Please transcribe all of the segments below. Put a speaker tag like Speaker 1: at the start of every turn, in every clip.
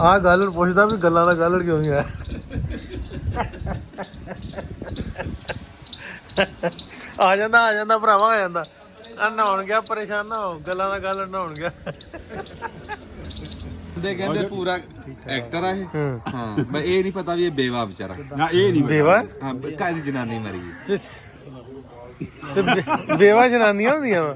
Speaker 1: ਆ ਗੱਲ ਨੂੰ ਪੁੱਛਦਾ ਵੀ ਗੱਲਾਂ ਦਾ ਗੱਲ ਕਿਉਂ ਨਹੀਂ ਆ ਆ ਜਾਂਦਾ ਆ ਜਾਂਦਾ ਭਰਾਵਾ ਆ ਜਾਂਦਾ। ਆ ਨਹਾਉਣ ਗਿਆ ਪਰੇਸ਼ਾਨ ਨਾ ਹੋ ਗੱਲਾਂ ਦਾ ਗੱਲ ਨਹਾਉਣ ਗਿਆ।
Speaker 2: ਦੇ ਕਹਿੰਦੇ ਪੂਰਾ ਐਕਟਰ ਆ ਇਹ।
Speaker 1: ਹੂੰ।
Speaker 2: ਬਈ ਇਹ ਨਹੀਂ ਪਤਾ ਵੀ ਇਹ ਬੇਵਾ ਵਿਚਾਰਾ।
Speaker 3: ਨਾ ਇਹ ਨਹੀਂ
Speaker 1: ਬੇਵਾ?
Speaker 2: ਹਾਂ ਘਰ ਦੀ ਜਨਾਨੀ ਮਰੀ ਗਈ
Speaker 1: ਤੇ ਬੇ- ਬੇਵਾ ਜਨਾਨੀਆਂ ਹੁੰਦੀਆਂ ਵਾ।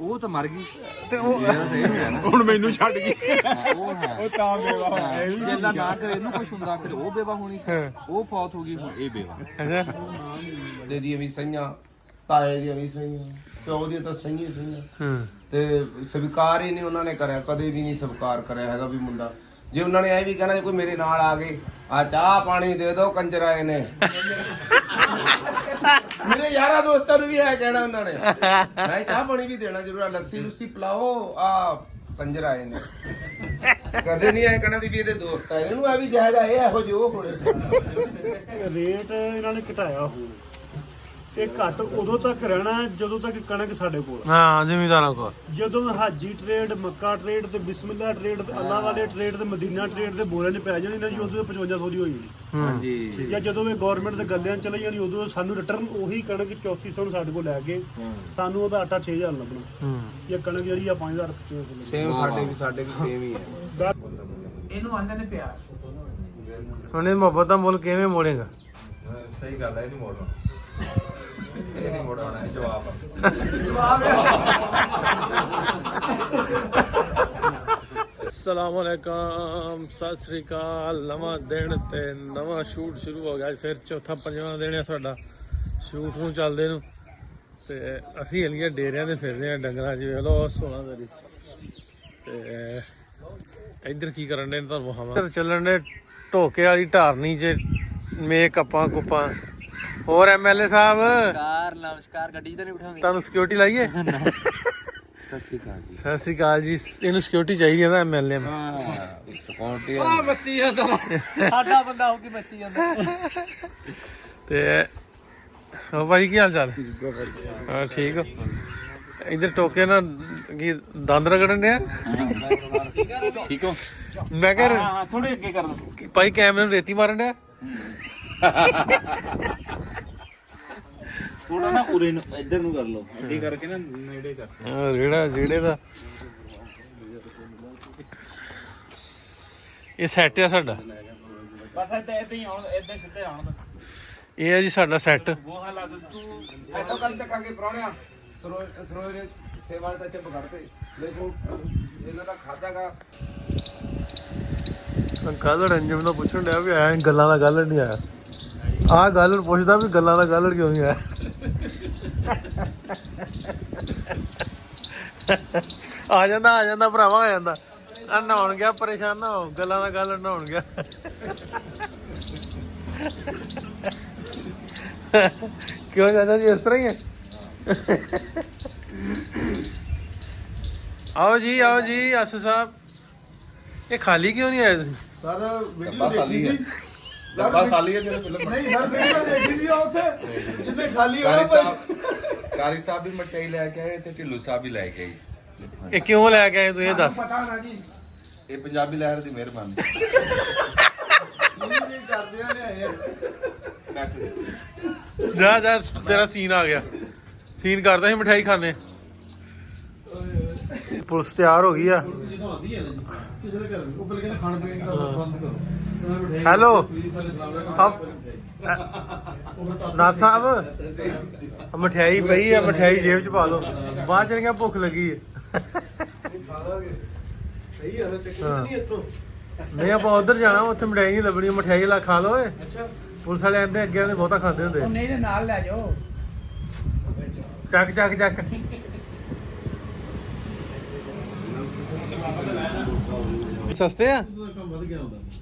Speaker 2: ਉਹ ਤਾਂ ਮਰ ਗਈ।
Speaker 1: ਤੇ ਉਹ
Speaker 2: ਇਹਦਾ ਤਾਂ ਇਹ ਹੈ ਨਾ।
Speaker 3: ਹੁਣ ਮੈਨੂੰ ਛੱਡ ਗਈ।
Speaker 2: ਹਾਂ, ਉਹ ਹੈ।
Speaker 3: ਉਹ ਤਾਂ ਬੇਵਾ
Speaker 2: ਹਾਂ,
Speaker 3: ਇਹ ਵੀ
Speaker 2: ਪਹਿਲਾਂ ਨਾ ਕਰੇ ਇਹਨੂੰ ਕੁਝ ਹੁੰਦਾ ਫਿਰ ਉਹ ਬੇਵਾ ਹੋਣੀ ਸੀ।
Speaker 1: ਹਾਂ।
Speaker 2: ਉਹ ਫੌਤ ਹੋ ਗਈ ਹੁਣ ਇਹ ਬੇਵਾ।
Speaker 1: ਅੱਛਾ।
Speaker 4: ਦੇ ਦੀਆਂ ਵੀ ਸਹੀਆਂ ਤਾਏ ਦੀਆਂ ਵੀ ਸਹੀਆਂ ਪਿਓ ਦੀਆਂ ਤਾਂ ਸਹੀਆਂ ਹੀ ਸਹੀਆਂ।
Speaker 1: ਹੂੰ।
Speaker 4: ਤੇ ਸਵੀਕਾਰ ਹੀ ਨਹੀਂ ਉਹਨਾਂ ਨੇ ਕਰਿਆ ਕਦੇ ਵੀ ਨਹੀਂ ਸਵੀਕਾਰ ਕਰਿਆ ਹੈਗਾ ਵੀ ਮੁੰਡਾ। ਜੇ ਉਹਨਾਂ ਨੇ ਇਹ ਵੀ ਕਹਿਣਾ ਜੇ ਕੋਈ ਮੇਰੇ ਨਾਲ ਆ ਗਏ ਆ ਚਾਹ ਪਾਣੀ ਦੇ ਦਿਓ ਕੰਜਰ ਆਏ ਨੇ ਮੇਰੇ ਯਾਰਾਂ ਦੋਸਤਾਂ ਨੂੰ ਵੀ ਇਹ ਕਹਿਣਾ ਉਹਨਾਂ ਨੇ। ਨਹੀਂ ਚਾਹ ਪਾਣੀ ਵੀ ਦੇਣਾ ਜ਼ਰੂਰ ਆ ਲੱਸੀ ਲੁੱਸੀ ਪਿਲਾਓ ਆ ਪੰਜਰ ਆਏ ਨੇ। ਕਦੇ ਨਹੀਂ ਇਹ ਕਹਿਣਾ ਵੀ ਇਹਦੇ ਦੋਸਤ ਆ ਇਹਨੂੰ ਆ ਵੀ ਜਾਇਦਾ ਇਹ ਇਹੋ ਜਿਹੇ ਉਹ ਹੋਣੇ।
Speaker 5: ਰੇਟ ਇਹਨਾਂ ਨੇ ਘਟਾਇਆ ਹੋ ਇਹ ਘੱਟ ਉਦੋਂ ਤੱਕ ਰਹਿਣਾ ਹੈ ਜਦੋਂ ਤੱਕ ਕਣਕ ਸਾਡੇ ਕੋਲ ਹੈ।
Speaker 1: ਹਾਂ ਜ਼ਿਮੀਦਾਰਾਂ ਕੋਲ।
Speaker 5: ਜਦੋਂ ਹਾਜੀ ਟ੍ਰੇਡ ਮੱਕਾ ਟ੍ਰੇਡ ਤੇ ਬਿਸਮਿਲ੍ਲਾ ਟ੍ਰੇਡ ਤੇ ਅੱਲਾ ਵਾਲੇ ਟ੍ਰੇਡ ਤੇ ਮਦੀਨਾ ਟ੍ਰੇਡ ਦੇ ਬੋਲੇ ਨੇ ਪੈ ਜਾਣੀ ਇਹਨਾਂ ਦੀ ਉਦੋਂ 5500 ਦੀ ਹੋਈ ਹੋਣੀ।
Speaker 2: ਹਾਂਜੀ।
Speaker 5: ਜਾਂ ਜਦੋਂ ਇਹ ਗਵਰਨਮੈਂਟ ਦੇ ਗੱਲਿਆਂ ਚ ਚਲੇ ਜਾਣੀ ਉਦੋਂ ਸਾਨੂੰ ਰਿਟਰਨ ਉਹੀ ਕਣਕ 3400 ਨੂੰ ਸਾਡੇ ਕੋਲ ਲੈ ਕੇ ਸਾਨੂੰ ਉਹਦਾ ਆਟਾ 6000 ਲੱਭਣਾ।
Speaker 1: ਹੂੰ।
Speaker 5: ਇਹ ਕਣਕ ਜਿਹੜੀ ਆ 5000 ਰੁਪਏ ਕਿਲੋ
Speaker 4: ਸੇਮ ਸਾਡੇ ਵੀ ਸਾਡੇ ਵੀ ਸੇਮ ਹੀ ਹੈ।
Speaker 6: ਇਹਨੂੰ ਆਂਦੇ ਨੇ ਪਿਆਰ
Speaker 1: ਹੁਣ ਇਹ ਮੁਹੱਬਤ ਦਾ ਮੁੱਲ ਕਿਵੇਂ ਮੋੜੇਗਾ?
Speaker 2: ਸਹੀ ਗੱਲ ਹੈ ਇਹਨੂੰ ਮੋੜਨਾ ਇਹ ਨਹੀਂ ਮੋੜਨਾ ਇਹ ਜਵਾਬ।
Speaker 1: ਅਸਲਾਮ ਅਲੈਕਮ ਸਤਿ ਸ੍ਰੀ ਅਕਾਲ। ਨਵਾਂ ਦਿਨ ਤੇ ਨਵਾਂ ਸ਼ੂਟ ਸ਼ੁਰੂ ਹੋ ਗਿਆ ਅੱਜ ਫਿਰ ਚੌਥਾ ਪੰਜਵਾਂ ਦਿਨ ਹੈ ਸਾਡਾ ਸ਼ੂਟ ਨੂੰ ਚੱਲਦੇ ਨੂੰ। ਤੇ ਅਸੀਂ ਹਲੀਆਂ ਡੇਰਿਆਂ ਦੇ ਫਿਰਦੇ ਆ ਡੰਗਰਾਂ 'ਚ ਵੇਖ ਲਓ ਸੋਨਾ ਤੇਰੀ ਤੇ ਇੱਧਰ ਕੀ ਕਰਨ ਦੇ ਤੁਹਾਨੂੰ ਇੱਧਰ ਚੱਲਣ ਦੇ ਢੋਕੇ ਵਾਲੀ ਢਾਰਨੀ 'ਚ ਮੇਕਅਪਾਂ ਕੁਪਾਂ। ਹੋਰ ਐਮਐਲਏ ਸਾਹਿਬ?
Speaker 6: ਨਮਸਕਾਰ ਨਮਸਕਾਰ ਗੱਡੀ 'ਚ ਤਾਂ ਨਹੀਂ ਬਿਠਾਉਂਗੇ
Speaker 1: ਤੁਹਾਨੂੰ ਸਿਕਿਉਰਿਟੀ ਲਾਈਏ?
Speaker 4: ਸਤਿ ਸ਼੍ਰੀ ਅਕਾਲ ਜੀ।
Speaker 1: ਸਤਿ ਸ੍ਰੀ ਅਕਾਲ ਜੀ। ਇਹਨੂੰ ਸਿਕਿਉਰਿਟੀ ਚਾਹੀਦੀ ਹੈ ਨਾ ਐਮਐਲਏ ਨੂੰ।
Speaker 4: ਸਕਿਉਰਟੀ
Speaker 6: ਆ। ਮੱਚੀ ਜਾਂਦਾ ਸਾਡਾ ਬੰਦਾ ਹੋ ਕੇ ਮੱਚੀ ਜਾਂਦਾ
Speaker 1: ਤੇ ਹੋ ਭਾਈ ਕੀ ਹਾਲ ਚਾਲ? ਹਾਂ ਠੀਕ ਹੋ ਇਧਰ ਟੋਕੇ ਨਾ ਕੀ ਦੰਦ ਰਗੜਨ ਡਿਆ?
Speaker 2: ਠੀਕ ਹੋ
Speaker 1: ਮੈਂ ਕਿਹਾ
Speaker 6: ਹਾਂ ਥੋੜੇ ਅੱਗੇ ਕਰ ਦੋ।
Speaker 1: ਭਾਈ ਕੈਮਰੇ ਨੂੰ ਰੇਤੀ ਮਾਰਨ ਡਿਆ?
Speaker 3: ਥੋੜਾ ਨਾ ਉਰੇ ਨੂੰ ਇੱਧਰ ਨੂੰ ਕਰ ਲਓ। ਅੱਗੇ ਕਰਕੇ ਨਾ ਨੇੜੇ ਕਰ।
Speaker 1: ਹਾਂ, ਜਿਹੜਾ ਜਿਹੜੇ ਦਾ। ਇਹ ਸੈੱਟ ਆ ਸਾਡਾ।
Speaker 6: ਬਸ ਇੱਦਾਂ ਇੱਦਾਂ ਹੀ ਆਉਣ ਇੱਦਾਂ ਹੀ ਸਿੱਧੇ ਆਉਣ।
Speaker 1: ਇਹ ਹੈ ਜੀ ਸਾਡਾ ਸੈੱਟ
Speaker 6: ਉਹ ਹਾਲਾ ਤੂੰ।
Speaker 4: ਫੋਟੋ ਕੱਲ ਤੱਕ ਅੱਗੇ ਪ੍ਰਾਹੁਣਿਆ ਸਰੋ ਸਰੋ ਦੇ ਸੇਵਾ ਦਾ ਚੁੱਪ ਕਰਦੇ ਲੇਕਿਨ ਇਹਨਾਂ ਦਾ ਖਾਦਾਗਾ
Speaker 1: ਕੱਲ ਰੰਜਮ ਨੂੰ ਪੁੱਛਣ ਡਿਆ ਵੀ ਆਇਆ ਗੱਲਾਂ ਦਾ ਗੱਲ ਨਹੀਂ ਆਇਆ। ਆਹ ਗੱਲ ਨੂੰ ਪੁੱਛਦਾ ਵੀ ਗੱਲਾਂ ਦਾ ਗੱਲ ਕਿਉਂ ਨਹੀਂ ਆਇਆ ਆ ਜਾਂਦਾ ਆ ਜਾਂਦਾ, ਭਰਾਵਾ, ਆ ਜਾਂਦਾ। ਆ ਨਹਾਉਣ ਗਿਆ, ਪਰੇਸ਼ਾਨ ਨਾ ਹੋ। ਗੱਲਾਂ ਦਾ ਗੱਲ ਨਹਾਉਣ ਗਿਆ। ਕਿਉਂ ਜਾਂਦਾ ਜੀ, ਇਸ ਤਰ੍ਹਾਂ ਹੀ ਹੈ? ਆਓ ਜੀ ਆਓ ਜੀ, ਆਸੂ ਸਾਹਿਬ। ਇਹ ਖਾਲੀ ਕਿਉਂ ਨਹੀਂ ਆਏ ਤੁਸੀਂ?
Speaker 2: ਸਰ ਵੀਡੀਓ ਦੇਖੀ ਸੀ? ਡੱਬਾ ਖਾਲੀ ਹੈ ਜਿਹੜਾ ਫਿਲਮ ਨਹੀਂ ਸਰ ਵੀਡੀਓ ਦੇਖੀ ਸੀ ਉੱਥੇ। ਜਿੱਥੇ ਖਾਲੀ ਹੋਇਆ ਕਾਰੀ ਸਾਹਿਬ ਵੀ ਮਠਿਆਈ ਲੈ ਕੇ ਆਏ ਤੇ ਢਿੱਲੂ ਸਾਹਿਬ ਵੀ ਲੈ ਕੇ ਆਏ
Speaker 1: ਇਹ ਕਿਉਂ ਲੈ ਕੇ ਆਏ ਤੂੰ ਇਹ ਦੱਸ?
Speaker 2: ਪਤਾ ਨਾ ਜੀ। ਇਹ ਪੰਜਾਬੀ ਲਹਿਰ ਦੀ ਮਿਹਰਬਾਨੀ। ਇਹ ਕਰਦੇ ਆ ਨੇ
Speaker 1: ਜਾ ਜਾ ਤੇਰਾ ਸੀਨ ਆ ਗਿਆ। ਸੀਨ ਕਰਦਾ ਸੀ ਮਠਾਈ ਖਾਣੇ। ਪੁਲਿਸ ਤਿਆਰ ਹੋ ਗਈ ਆ। ਹੈਲੋ ਅਬ ਨਾ ਸਾਹਿਬ ਆਹ ਮਠਿਆਈ ਪਈ ਆ ਮਠਿਆਈ ਜੇਬ ਚ ਪਾ ਲਓ ਬਾਅਦ ਚ ਕਿਹਾ ਭੁੱਖ ਲੱਗੀ ਹੈ
Speaker 2: ਸਹੀ ਹੈ। ਤੇ
Speaker 1: ਹਾਂ। ਨਹੀਂ ਆਪਾਂ ਉਧਰ ਜਾਣਾ ਉੱਥੇ ਮਠਿਆਈ ਨਹੀਂ ਲੱਭਣੀ ਮਠਿਆਈ ਲਾ ਖਾ ਲਓ ਏ ਪੁਲਿਸ ਵਾਲੇ ਆਂਦੇ ਅੱਗੇ ਆਂਦੇ ਬਹੁਤਾ ਖਾਂਦੇ ਹੁੰਦੇ
Speaker 6: ਨਹੀਂ ਇਹਦੇ ਨਾਲ ਲੈ ਜਾਓ।
Speaker 1: ਚੱਕ ਚੱਕ ਚੱਕ। ਸਸਤੇ ਆ?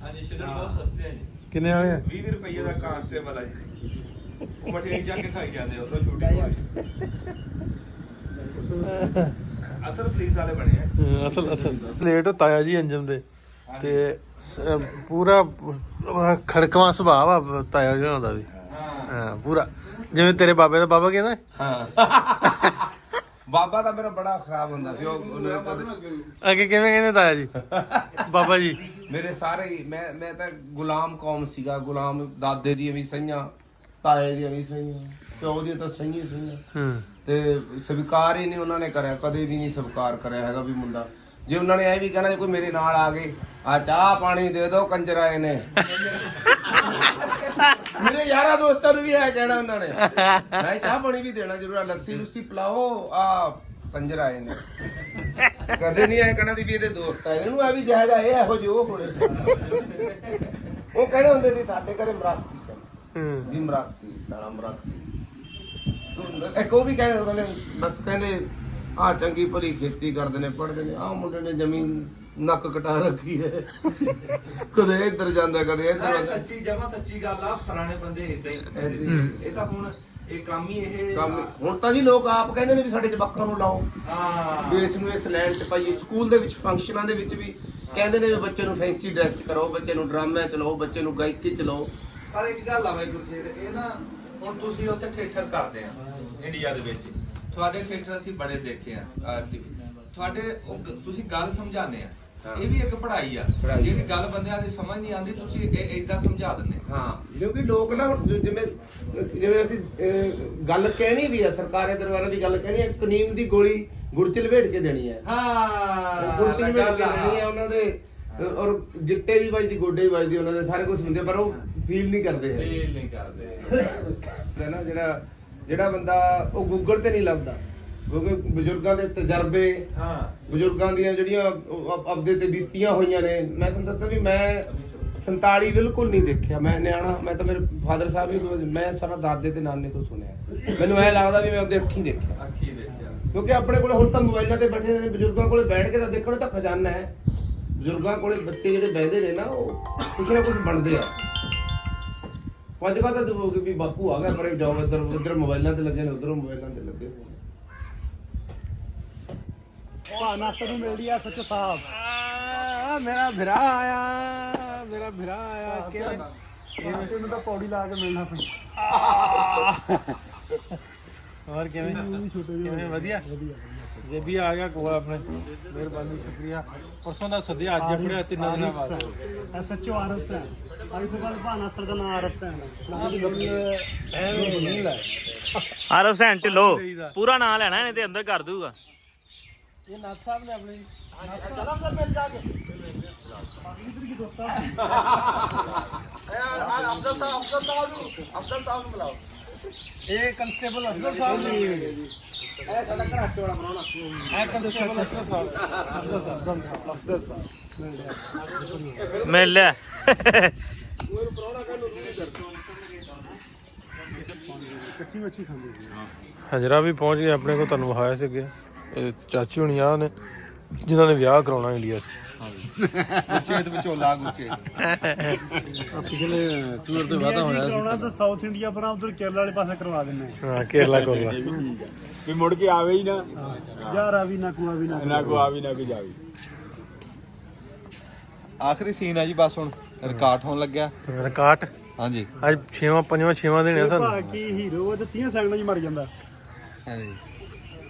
Speaker 2: ਹਾਂਜੀ ਸ਼ਿਲਰ ਬਹੁਤ ਸਸਤੇ ਆ ਜੀ।
Speaker 1: ਕਿੰਨੇ ਵਾਲੇ ਆ?
Speaker 2: 20 ਰੁਪਏ ਦਾ ਕਾਂਸਟੇਬਲ ਆ ਜੀ। ਉਹ ਮਠਿਆਈ ਜਾ ਕੇ ਖਾਈ ਜਾਂਦੇ ਉਧਰੋਂ ਛੋਟੀ ਅਸਲ ਪੁਲਿਸ ਵਾਲੇ ਬਣੇ ਆ।
Speaker 1: ਹਮ, ਅਸਲ ਅਸਲ ਲੇਟ ਤਾਇਆ ਜੀ ਅੰਜਮ ਦੇ। ਤੇ ਸ- ਪੂਰਾ ਅਹ, ਖੜਕਵਾਂ ਸੁਭਾਅ ਆ ਤਾਇਆ ਜੀ ਦਾ ਵੀ। ਹਾਂ ਪੂਰਾ। ਜਿਵੇਂ ਤੇਰੇ ਬਾਬੇ ਦਾ ਬਾਬਾ ਕਹਿੰਦਾ?
Speaker 4: ਹਾਂ। ਬਾਬਾ ਤਾਂ ਮੇਰਾ ਬੜਾ ਖਰਾਬ ਹੁੰਦਾ ਸੀ ਉਹ ਉਹਨੇ
Speaker 1: ਅੱਗੇ ਕਿਵੇਂ ਕਹਿੰਦੇ ਤਾਇਆ ਜੀ? ਬਾਬਾ ਜੀ।
Speaker 4: ਮੇਰੇ ਸਾਰੇ ਹੀ- ਮੈਂ ਮੈਂ ਤਾਂ ਗੁਲਾਮ ਕੌਮ ਸੀਗਾ ਗੁਲਾਮ ਦਾਦੇ ਦੀਆਂ ਵੀ ਸਹੀਆਂ ਤਾਏ ਦੀਆਂ ਵੀ ਸਹੀਆਂ ਪਿਓ ਦੀਆਂ ਤਾਂ ਸਹੀਆਂ। ਹੂੰ। ਤੇ ਸਵੀਕਾਰ ਹੀ ਨਹੀਂ ਉਹਨਾਂ ਨੇ ਕਰਿਆ ਕਦੇ ਵੀ ਨਹੀਂ ਸਵੀਕਾਰ ਕਰਿਆ ਹੈਗਾ ਵੀ ਮੁੰਡਾ। ਜੇ ਉਹਨਾਂ ਨੇ ਇਹ ਵੀ ਕਹਿਣਾ ਜੇ ਕੋਈ ਮੇਰੇ ਨਾਲ ਆ ਗਏ ਆ ਚਾਹ ਪਾਣੀ ਦੇ ਦਿਓ ਕੰਜਰ ਆਏ ਨੇ। ਮੇਰੇ ਯਾਰਾਂ ਦੋਸਤਾਂ ਨੂੰ ਵੀ ਇਹ ਕਹਿਣਾ ਉਹਨਾਂ ਨੇ। ਮੈਂ ਚਾਹ ਪਾਣੀ ਵੀ ਦੇਣਾ ਜ਼ਰੂਰ ਆ, ਲੱਸੀ ਲੁੱਸੀ ਪਿਲਾਓ ਆ ਕੰਜਰ ਆਏ ਨੇ। ਕਦੇ ਨਹੀਂ ਇਹ ਕਹਿਣਾ ਵੀ ਇਹਦੇ ਦੋਸਤ ਨੇ। ਇਹਨੂੰ ਆ ਵੀ ਜਹਾ ਜਾ ਇਹ ਇਹੋ ਜਿਹੇ ਉਹ ਹੋਣੇ ਉਹ ਕਹਿੰਦੇ ਹੁੰਦੇ ਸੀ ਸਾਡੇ ਘਰੇ ਮਰਾਸੀ ਕਹਿੰਦੇ
Speaker 1: ਹੂੰ।
Speaker 4: ਵੀ ਮਰਾਸੀ ਸਾਲਾ ਮਰਾਸੀ। ਇੱਕ ਉਹ ਵੀ ਕਹਿੰਦੇ ਕਹਿੰਦੇ ਬਸ ਕਹਿੰਦੇ ਆ ਚੰਗੀ ਭਲੀ ਖੇਤੀ ਕਰਦੇ ਨੇ ਪੜਦੇ ਨੇ ਆ ਮੁੰਡੇ ਨੇ ਜ਼ਮੀਨ ਨੱਕ ਕਟਾ ਰੱਖੀ ਹੈ। ਕਦੇ ਇੱਧਰ ਜਾਂਦਾ ਕਦੇ ਇੱਧਰ
Speaker 7: ਇਹ
Speaker 4: ਜਾਂਦਾ।
Speaker 7: ਸੱਚੀ ਜਮਾ ਸੱਚੀ ਗੱਲ ਆ ਪੁਰਾਣੇ ਬੰਦੇ ਇਦਾਂ ਹੀ। ਇਹ ਤਾਂ ਹੁਣ ਇਹ ਕੰਮ ਹੀ ਇਹ
Speaker 4: ਕੰਮ ਹੁਣ ਤਾਂ ਜੀ ਲੋਕ ਆਪ ਕਹਿੰਦੇ ਨੇ ਵੀ ਸਾਡੇ ਜਵਾਕਾਂ ਨੂੰ ਲਾਓ।
Speaker 7: ਹਾਂ।
Speaker 4: ਵੀ ਇਸ ਨੂੰ ਇਸ ਲੈਂਡ 'ਚ ਪਾਈਏ ਸਕੂਲ ਦੇ ਵਿੱਚ ਫੰਕਸ਼ਨਾਂ ਦੇ ਵਿੱਚ ਵੀ ਕਹਿੰਦੇ ਨੇ ਵੀ ਬੱਚੇ ਨੂੰ ਫੈਂਸੀ ਡਰੈਸ ਕਰੋ ਬੱਚੇ ਨੂੰ ਡਰਾਮਾ ਚਲਾਓ ਬੱਚੇ ਨੂੰ ਗਾਇਕੀ ਚਲਾਓ।
Speaker 7: ਪਰ ਇੱਕ ਗੱਲ ਆ ਬਾਈ ਗੁਰਜੀਤ ਇਹ ਨਾ ਹੁਣ ਤੁਸੀਂ ਉੱਥੇ ਥੀਏਟਰ ਕਰਦੇ ਆ ਇੰਡੀਆ ਦੇ ਵਿੱਚ। ਤੁਹਾਡੇ ਥੀਏਟਰ ਅਸੀਂ ਬੜੇ ਦੇਖੇ ਆ ਆਹ TV ਤੁਹਾਡੇ ਉਹ ਗ- ਤੁਸੀਂ ਗੱਲ ਸਮਝਾਉਂਦੇ ਆ ਇਹ ਵੀ ਇੱਕ ਪੜ੍ਹਾਈ ਆ।
Speaker 4: ਪੜ੍ਹਾਈ
Speaker 7: ਜਿਹੜੀ
Speaker 4: ਆ।
Speaker 7: ਗੱਲ ਬੰਦਿਆਂ ਦੀ ਸਮਝ ਨਹੀਂ ਆਉਂਦੀ ਤੁਸੀਂ ਇਹ ਇਦਾਂ ਸਮਝਾ ਦਿੰਦੇ
Speaker 4: ਹਾਂ। ਕਿਉਂਕਿ ਲੋਕ ਨਾ ਹੁਣ ਜਿ- ਜਿਵੇਂ ਜਿਵੇਂ ਅਸੀਂ ਅਹ, ਗੱਲ ਕਹਿਣੀ ਵੀ ਆ ਸਰਕਾਰੀ ਦਰਬਾਰਾਂ ਦੀ ਗੱਲ ਕਹਿਣੀ ਹੈ ਕਨੀਮ ਦੀ ਗੋਲੀ ਗੁੜ ਚ ਲਪੇਟ ਕੇ ਦੇਣੀ ਹੈ
Speaker 7: ਹਾਂ
Speaker 4: ਗੁੜ ਚ ਲਪੇਟ ਕੇ ਦੇਣੀ ਹੈ
Speaker 7: ਆ
Speaker 4: ਉਹਨਾਂ ਦੇ ਅਹ, ਔਰ ਗਿੱਟੇ ਵੀ ਵੱਜਦੀ ਗੋਡੇ ਵੀ ਵੱਜਦੀ ਉਹਨਾਂ ਦੇ ਸਾਰੇ ਕੁਝ ਹੁੰਦੇ ਪਰ ਉਹ ਫੀਲ ਨਹੀਂ ਕਰਦੇ ਹੈ
Speaker 7: ਫੀਲ ਨਹੀਂ ਕਰਦੇ।
Speaker 4: ਹੈ ਨਾ ਜਿਹੜਾ ਜਿਹੜਾ ਬੰਦਾ ਉਹ ਗੂਗਲ ਤੇ ਨਹੀਂ ਲੱਭਦਾ। ਕਿਉਂਕਿ ਬਜ਼ੁਰਗਾਂ ਦੇ ਤਜਰਬੇ
Speaker 7: ਹਾਂ।
Speaker 4: ਬਜ਼ੁਰਗਾਂ ਦੀਆਂ ਜਿਹੜੀਆਂ ਉਹ ਆਪ- ਆਪਦੇ ਤੇ ਬੀਤੀਆਂ ਹੋਈਆਂ ਨੇ ਮੈਂ ਤੁਹਾਨੂੰ ਦੱਸਦਾ ਵੀ ਮੈਂ 47 ਬਿਲਕੁਲ ਨਹੀਂ ਦੇਖਿਆ। ਮੈਂ ਨਿਆਣਾ ਮੈਂ ਤਾਂ ਮੇਰੇ ਫਾਦਰ ਸਾਹਿਬ ਤੋਂ- ਮੈਂ ਸਾਰਾ ਦਾਦੇ ਤੇ ਨਾਨੇ ਤੋਂ ਸੁਣਿਆ। ਮੈਨੂੰ ਐ ਲੱਗਦਾ ਵੀ ਮੈਂ ਆਪਦੇ ਅੱਖੀਂ ਦੇਖਿਆ।
Speaker 7: ਅੱਖੀ ਦੇਖਿਆ।
Speaker 4: ਕਿਉਂਕਿ ਆਪਣੇ ਕੋਲ ਹੁਣ ਤਾਂ ਮੋਬਾਈਲਾਂ ਤੇ ਬੈਠੇ ਨੇ ਬਜ਼ੁਰਗਾਂ ਕੋਲੇ ਬੈਠ ਕੇ ਤਾਂ ਦੇਖਣ ਤਾਂ ਖਜ਼ਾਨਾ ਹੈ। ਬਜ਼ੁਰਗਾਂ ਕੋਲੇ ਬੱਚੇ ਜਿਹੜੇ ਬਹਿੰਦੇ ਨੇ ਨਾ ਉਹ ਕੁਛ ਨਾ ਕੁਛ ਬਣਦੇ ਆ। ਅੱਜ ਕੱਲ੍ਹ ਤਾਂ ਵੀ ਬਾਪੂ ਆ ਗਿਆ ਪਰੇ ਜਾਓ ਇੱਧਰ ਉੱਧਰ ਮੋਬਾਈਲਾਂ ਤੇ ਲੱਗੇ ਨੇ ਉਧਰ ਮੋਬਾਈਲਾਂ ਤੇ ਲੱਗੇ ਹੋਏ ਨੇ।
Speaker 5: ਮਿਲਦੀ ਆ ਸੱਚ ਸਾਹਿਬ।
Speaker 1: ਆ ਮੇਰਾ ਭਰਾ ਆਇਆ ਮੇਰਾ ਭਰਾ ਆਇਆ ਕਿਵੇਂ?
Speaker 5: ਇਹਨੂੰ ਤਾਂ ਪੌੜੀ ਲਾ ਕੇ ਮਿਲਣਾ ਪੈਂਦਾ
Speaker 1: ਹੋਰ ਕਿਵੇਂ? ਕਿਵੇਂ? ਵਧੀਆ? ਜੇ ਵੀ ਆ ਗਿਆ ਕੋਲ ਆਪਣੇ। ਮਿਹਰਬਾਨੀ ਸ਼ੁਕਰੀਆ। ਪਰਸੋਂ ਦਾ ਸੱਦਿਆ ਅੱਜ ਪੜਿਆ ਤਿੰਨ ਦਿਨਾਂ ਬਾਅਦ।
Speaker 5: ਐਸਐਚਓ ਆਰਫ ਸੈਨ। ਅੱਜ ਤੋਂ ਬਾਅਦ ਭਾਅ ਨਾਸਰ ਦਾ ਨਾਮ ਆਰਫ ਸੈਨ
Speaker 1: ਐਵੇਂ ਨਹੀਂ ਲੈ
Speaker 8: ਆਰਵ ਸੈਨ ਢਿੱਲੋ। ਪੂਰਾ ਨਾਂ ਲੈਣਾ ਇਹਨੇ ਤੇ ਅੰਦਰ ਕਰ ਦੂਗਾ
Speaker 1: ਇਹ ਨਾਥ ਸਾਹਿਬ ਨੇ ਆਪਣੀ
Speaker 7: ਅਫਜ਼ਲ ਸਾਹਿਬ ਅਫਜ਼ਲ ਸਾਹਿਬ ਨੂੰ ਅਫਜ਼ਲ ਸਾਹਿਬ ਨੂੰ ਬੁਲਾਓ
Speaker 1: ਇਹ ਕਨਸਟੇਬਲ ਅਫਸਰ ਸਾਹਿਬ ਨੇ ਇਹ ਸਾਡਾ ਘਰ ਚੋੜਾ ਬਣਾਉਣਾ ਇਹ ਕਨਸਟੇਬਲ ਅਫਸਰ ਸਾਹਿਬ
Speaker 8: ਮਿਲ ਲਿਆ
Speaker 5: ਕੱਚੀ ਮੱਛੀ ਖਾਂਦੇ ਸੀ
Speaker 1: ਹਜਰਾ ਵੀ ਪਹੁੰਚ ਗਏ ਆਪਣੇ ਕੋਲ ਤੁਹਾਨੂੰ ਵਿਖਾਇਆ ਸੀ ਅੱਗੇ ਇਹ ਚਾਚੀ ਹੁਣੀ ਆ ਨੇ ਜਿਨ੍ਹਾਂ ਨੇ ਵਿਆਹ ਕਰਾਉਣਾ ਇੰਡੀਆ 'ਚ।
Speaker 2: ਗੁਰਚੇਤ ਵਿਚੋਲਾ ਗੁਰਚੇਤ।
Speaker 1: ਪਿਛਲੇ ਟੂਰ ਤੇ
Speaker 5: ਵਾਦਾ ਹੋਇਆ ਕਰਾਉਣਾ ਤਾਂ ਸਾਊਥ ਇੰਡੀਆ ਪਰਾਂ ਉਧਰ ਕੇਰਲਾ ਵਾਲੇ ਪਾਸੇ ਕਰਵਾ ਦਿੰਨੇ
Speaker 1: ਹਾਂ ਕੇਰਲਾ ਕੋਲਾ
Speaker 9: ਵੀ ਮੁੜ ਕੇ ਆਵੇ ਹੀ ਨਾ।
Speaker 5: ਯਾਰ ਆ ਵੀ ਨਾ ਕੁਆ ਵੀ ਨਾ
Speaker 9: ਨਾ ਕੋ ਆਵੇ ਨਾ ਕੋ ਜਾਵੇ।
Speaker 2: ਆਖਰੀ ਸੀਨ ਹੈ ਜੀ ਬਸ ਹੁਣ ਰਿਕਾਰਡ ਹੋਣ ਲੱਗਿਆ।
Speaker 1: ਰਿਕਾਰਡ?
Speaker 2: ਹਾਂਜੀ।
Speaker 1: ਅੱਜ 6ਵਾਂ 5ਵਾਂ 6ਵਾਂ ਦਿਨ ਆ ਸਾਨੂੰ।
Speaker 5: ਕੀ ਹੀਰੋ ਉਹ ਤੇ 30 ਸੈਕਿੰਡਾਂ 'ਚ ਮਰ ਜਾਂਦਾ।
Speaker 2: ਹਾਂਜੀ।